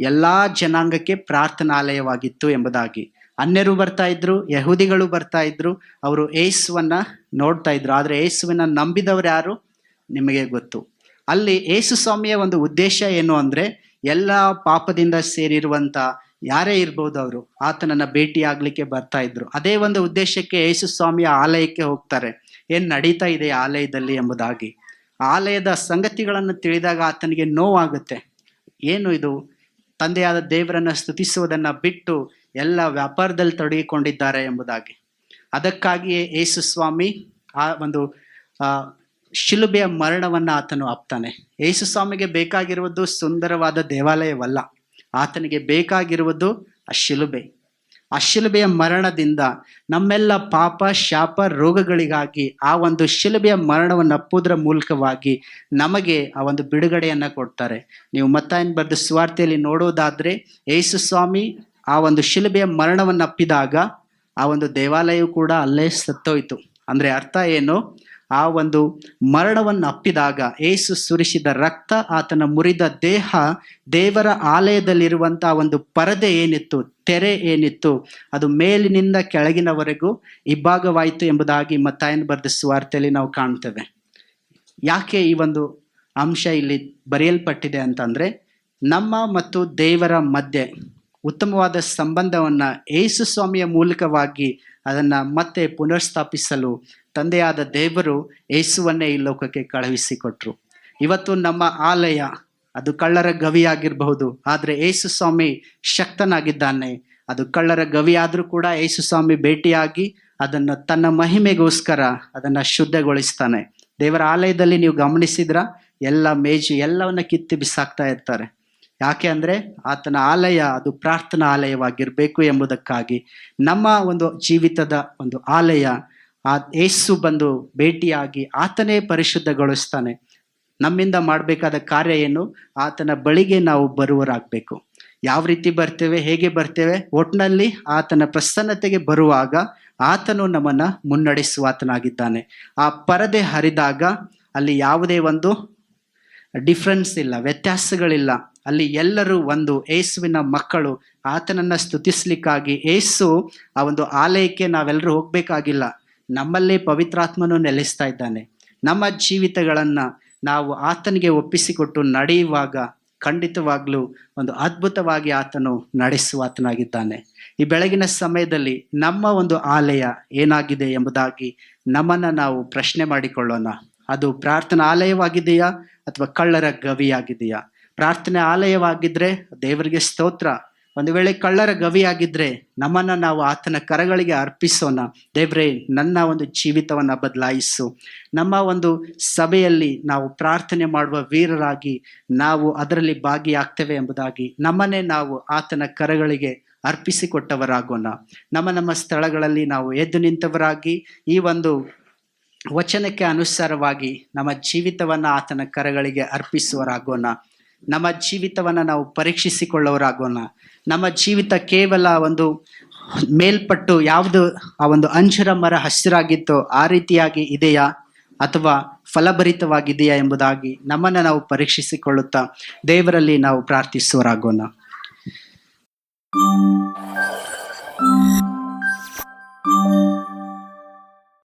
ಎಲ್ಲಾ ಜನಾಂಗಕ್ಕೆ ಪ್ರಾರ್ಥನಾಲಯವಾಗಿತ್ತು ಎಂಬುದಾಗಿ. ಅನ್ಯರು ಬರ್ತಾ ಇದ್ರು, ಯಹೂದಿಗಳು ಬರ್ತಾ ಇದ್ರು, ಅವರು ಏಸುವನ್ನ ನೋಡ್ತಾ ಇದ್ರು. ಆದರೆ ಏಸುವನ್ನ ನಂಬಿದವರು ಯಾರು? ನಿಮಗೆ ಗೊತ್ತು. ಅಲ್ಲಿ ಏಸು ಸ್ವಾಮಿಯ ಒಂದು ಉದ್ದೇಶ ಏನು ಅಂದ್ರೆ, ಎಲ್ಲ ಪಾಪದಿಂದ ಸೇರಿರುವಂಥ ಯಾರೇ ಇರ್ಬೋದು ಅವರು, ಆತನನ್ನ ಭೇಟಿ ಬರ್ತಾ ಇದ್ರು. ಅದೇ ಒಂದು ಉದ್ದೇಶಕ್ಕೆ ಯೇಸು ಸ್ವಾಮಿಯ ಆಲಯಕ್ಕೆ ಹೋಗ್ತಾರೆ. ಏನ್ ನಡೀತಾ ಇದೆ ಆಲಯದಲ್ಲಿ ಎಂಬುದಾಗಿ. ಆಲಯದ ಸಂಗತಿಗಳನ್ನು ತಿಳಿದಾಗ ಆತನಿಗೆ ನೋವಾಗುತ್ತೆ. ಏನು ಇದು? ತಂದೆಯಾದ ದೇವರನ್ನ ಸ್ತುತಿಸುವುದನ್ನ ಬಿಟ್ಟು ಎಲ್ಲ ವ್ಯಾಪಾರದಲ್ಲಿ ತೊಡಗಿಕೊಂಡಿದ್ದಾರೆ ಎಂಬುದಾಗಿ. ಅದಕ್ಕಾಗಿಯೇ ಯೇಸು ಸ್ವಾಮಿ ಆ ಒಂದು ಶಿಲುಬೆಯ ಮರಣವನ್ನ ಆತನು ಅಪ್ತಾನೆ ಯೇಸು ಸ್ವಾಮಿಗೆ ಬೇಕಾಗಿರುವುದು ಸುಂದರವಾದ ದೇವಾಲಯವಲ್ಲ. ಆತನಿಗೆ ಬೇಕಾಗಿರುವುದು ಆ ಶಿಲುಬೆ. ಶಿಲುಬೆಯ ಮರಣದಿಂದ ನಮ್ಮೆಲ್ಲ ಪಾಪ, ಶಾಪ, ರೋಗಗಳಿಗಾಗಿ ಆ ಒಂದು ಶಿಲುಬೆಯ ಮರಣವನ್ನು ಅಪ್ಪುವುದರ ಮೂಲಕವಾಗಿ ನಮಗೆ ಆ ಒಂದು ಬಿಡುಗಡೆಯನ್ನು ಕೊಡ್ತಾರೆ. ನೀವು ಮತ್ತಾಯನ್ ಬರೆದ ಸ್ವಾರ್ಥೆಯಲ್ಲಿ ನೋಡೋದಾದರೆ ಯೇಸು ಸ್ವಾಮಿ ಆ ಒಂದು ಶಿಲುಬೆಯ ಮರಣವನ್ನು ಅಪ್ಪಿದಾಗ ಆ ಒಂದು ದೇವಾಲಯವು ಕೂಡ ಅಲ್ಲೇ ಸತ್ತೋಯ್ತು. ಅಂದರೆ ಅರ್ಥ ಏನು? ಆ ಒಂದು ಮರಣವನ್ನು ಅಪ್ಪಿದಾಗ ಏಸು ಸುರಿಸಿದ ರಕ್ತ, ಆತನ ಮುರಿದ ದೇಹ, ದೇವರ ಆಲಯದಲ್ಲಿರುವಂತಹ ಒಂದು ಪರದೆ ಏನಿತ್ತು, ತೆರೆ ಏನಿತ್ತು, ಅದು ಮೇಲಿನಿಂದ ಕೆಳಗಿನವರೆಗೂ ಇಬ್ಬಾಗವಾಯಿತು ಎಂಬುದಾಗಿ ಮತ್ತಾಯನ ಬರೆದ ಸ್ವಾರ್ಥೆಯಲ್ಲಿ ನಾವು ಕಾಣ್ತೇವೆ. ಯಾಕೆ ಈ ಒಂದು ಅಂಶ ಇಲ್ಲಿ ಬರೆಯಲ್ಪಟ್ಟಿದೆ ಅಂತಂದ್ರೆ, ನಮ್ಮ ಮತ್ತು ದೇವರ ಮಧ್ಯೆ ಉತ್ತಮವಾದ ಸಂಬಂಧವನ್ನ ಏಸು ಸ್ವಾಮಿಯ ಮೂಲಕವಾಗಿ ಅದನ್ನ ಮತ್ತೆ ಪುನರ್ಸ್ಥಾಪಿಸಲು ತಂದೆಯಾದ ದೇವರು ಏಸುವನ್ನೇ ಈ ಲೋಕಕ್ಕೆ ಕಳುಹಿಸಿಕೊಟ್ರು. ಇವತ್ತು ನಮ್ಮ ಆಲಯ ಅದು ಕಳ್ಳರ ಗವಿಯಾಗಿರಬಹುದು, ಆದರೆ ಯೇಸು ಸ್ವಾಮಿ ಶಕ್ತನಾಗಿದ್ದಾನೆ. ಅದು ಕಳ್ಳರ ಗವಿಯಾದರೂ ಕೂಡ ಏಸು ಸ್ವಾಮಿ ಭೇಟಿಯಾಗಿ ಅದನ್ನು ತನ್ನ ಮಹಿಮೆಗೋಸ್ಕರ ಅದನ್ನು ಶುದ್ಧಗೊಳಿಸ್ತಾನೆ. ದೇವರ ಆಲಯದಲ್ಲಿ ನೀವು ಗಮನಿಸಿದ್ರ? ಎಲ್ಲ ಮೇಜು ಎಲ್ಲವನ್ನ ಕಿತ್ತಿ ಬಿಸಾಕ್ತಾ ಇರ್ತಾರೆ. ಯಾಕೆ ಅಂದರೆ ಆತನ ಆಲಯ ಅದು ಪ್ರಾರ್ಥನಾ ಆಲಯವಾಗಿರಬೇಕು ಎಂಬುದಕ್ಕಾಗಿ. ನಮ್ಮ ಒಂದು ಜೀವಿತದ ಒಂದು ಆಲಯ ಆ ಏಸು ಬಂದು ಭೇಟಿಯಾಗಿ ಆತನೇ ಪರಿಶುದ್ಧಗೊಳಿಸ್ತಾನೆ. ನಮ್ಮಿಂದ ಮಾಡಬೇಕಾದ ಕಾರ್ಯ ಏನು? ಆತನ ಬಳಿಗೆ ನಾವು ಬರುವರಾಗಬೇಕು. ಯಾವ ರೀತಿ ಬರ್ತೇವೆ? ಹೇಗೆ ಬರ್ತೇವೆ? ಒಟ್ಟಿನಲ್ಲಿ ಆತನ ಪ್ರಸನ್ನತೆಗೆ ಬರುವಾಗ ಆತನು ನಮ್ಮನ್ನ ಮುನ್ನಡೆಸುವಾತನಾಗಿದ್ದಾನೆ. ಆ ಪರದೆ ಹರಿದಾಗ ಅಲ್ಲಿ ಯಾವುದೇ ಒಂದು ಡಿಫ್ರೆನ್ಸ್ ಇಲ್ಲ, ವ್ಯತ್ಯಾಸಗಳಿಲ್ಲ. ಅಲ್ಲಿ ಎಲ್ಲರೂ ಒಂದು ಏಸುವಿನ ಮಕ್ಕಳು. ಆತನನ್ನ ಸ್ತುತಿಸ್ಲಿಕ್ಕಾಗಿ ಏಸು ಆ ಒಂದು ಆಲಯಕ್ಕೆ ನಾವೆಲ್ಲರೂ ಹೋಗ್ಬೇಕಾಗಿಲ್ಲ. ನಮ್ಮಲ್ಲೇ ಪವಿತ್ರಾತ್ಮನು ನೆಲೆಸ್ತಾ ಇದ್ದಾನೆ. ನಮ್ಮ ಜೀವಿತಗಳನ್ನು ನಾವು ಆತನಿಗೆ ಒಪ್ಪಿಸಿಕೊಟ್ಟು ನಡೆಯುವಾಗ ಖಂಡಿತವಾಗ್ಲೂ ಒಂದು ಅದ್ಭುತವಾಗಿ ಆತನು ನಡೆಸುವಾತನಾಗಿದ್ದಾನೆ. ಈ ಬೆಳಗಿನ ಸಮಯದಲ್ಲಿ ನಮ್ಮ ಒಂದು ಆಲಯ ಏನಾಗಿದೆ ಎಂಬುದಾಗಿ ನಮ್ಮನ್ನು ನಾವು ಪ್ರಶ್ನೆ ಮಾಡಿಕೊಳ್ಳೋಣ. ಅದು ಪ್ರಾರ್ಥನಾ ಆಲಯವಾಗಿದೆಯಾ ಅಥವಾ ಕಳ್ಳರ ಗವಿಯಾಗಿದೆಯಾ? ಪ್ರಾರ್ಥನೆ ಆಲಯವಾಗಿದ್ದರೆ ದೇವರಿಗೆ ಸ್ತೋತ್ರ ಒಂದು ವೇಳೆ ಕಳ್ಳರ ಗವಿಯಾಗಿದ್ರೆ ನಮ್ಮನ್ನ ನಾವು ಆತನ ಕರಗಳಿಗೆ ಅರ್ಪಿಸೋಣ. ದೇವ್ರೆ, ನನ್ನ ಒಂದು ಜೀವಿತವನ್ನ ಬದಲಾಯಿಸು. ನಮ್ಮ ಒಂದು ಸಭೆಯಲ್ಲಿ ನಾವು ಪ್ರಾರ್ಥನೆ ಮಾಡುವ ವೀರರಾಗಿ ನಾವು ಅದರಲ್ಲಿ ಭಾಗಿಯಾಗ್ತೇವೆ ಎಂಬುದಾಗಿ ನಮ್ಮನ್ನೇ ನಾವು ಆತನ ಕರಗಳಿಗೆ ಅರ್ಪಿಸಿಕೊಟ್ಟವರಾಗೋಣ. ನಮ್ಮ ನಮ್ಮ ಸ್ಥಳಗಳಲ್ಲಿ ನಾವು ಎದ್ದು ನಿಂತವರಾಗಿ ಈ ಒಂದು ವಚನಕ್ಕೆ ಅನುಸಾರವಾಗಿ ನಮ್ಮ ಜೀವಿತವನ್ನ ಆತನ ಕರಗಳಿಗೆ ಅರ್ಪಿಸುವರಾಗೋಣ. ನಮ್ಮ ಜೀವಿತವನ್ನ ನಾವು ಪರೀಕ್ಷಿಸಿಕೊಳ್ಳೋರಾಗೋಣ ನಮ್ಮ ಜೀವಿತ ಕೇವಲ ಒಂದು ಮೇಲ್ಪಟ್ಟು ಯಾವುದು ಆ ಒಂದು ಅಂಜುರ ಮರ ಹಸಿರಾಗಿತ್ತೋ ಆ ರೀತಿಯಾಗಿ ಇದೆಯಾ ಅಥವಾ ಫಲಭರಿತವಾಗಿದೆಯಾ ಎಂಬುದಾಗಿ ನಮ್ಮನ್ನು ನಾವು ಪರೀಕ್ಷಿಸಿಕೊಳ್ಳುತ್ತಾ ದೇವರಲ್ಲಿ ನಾವು ಪ್ರಾರ್ಥಿಸುವರಾಗೋಣ.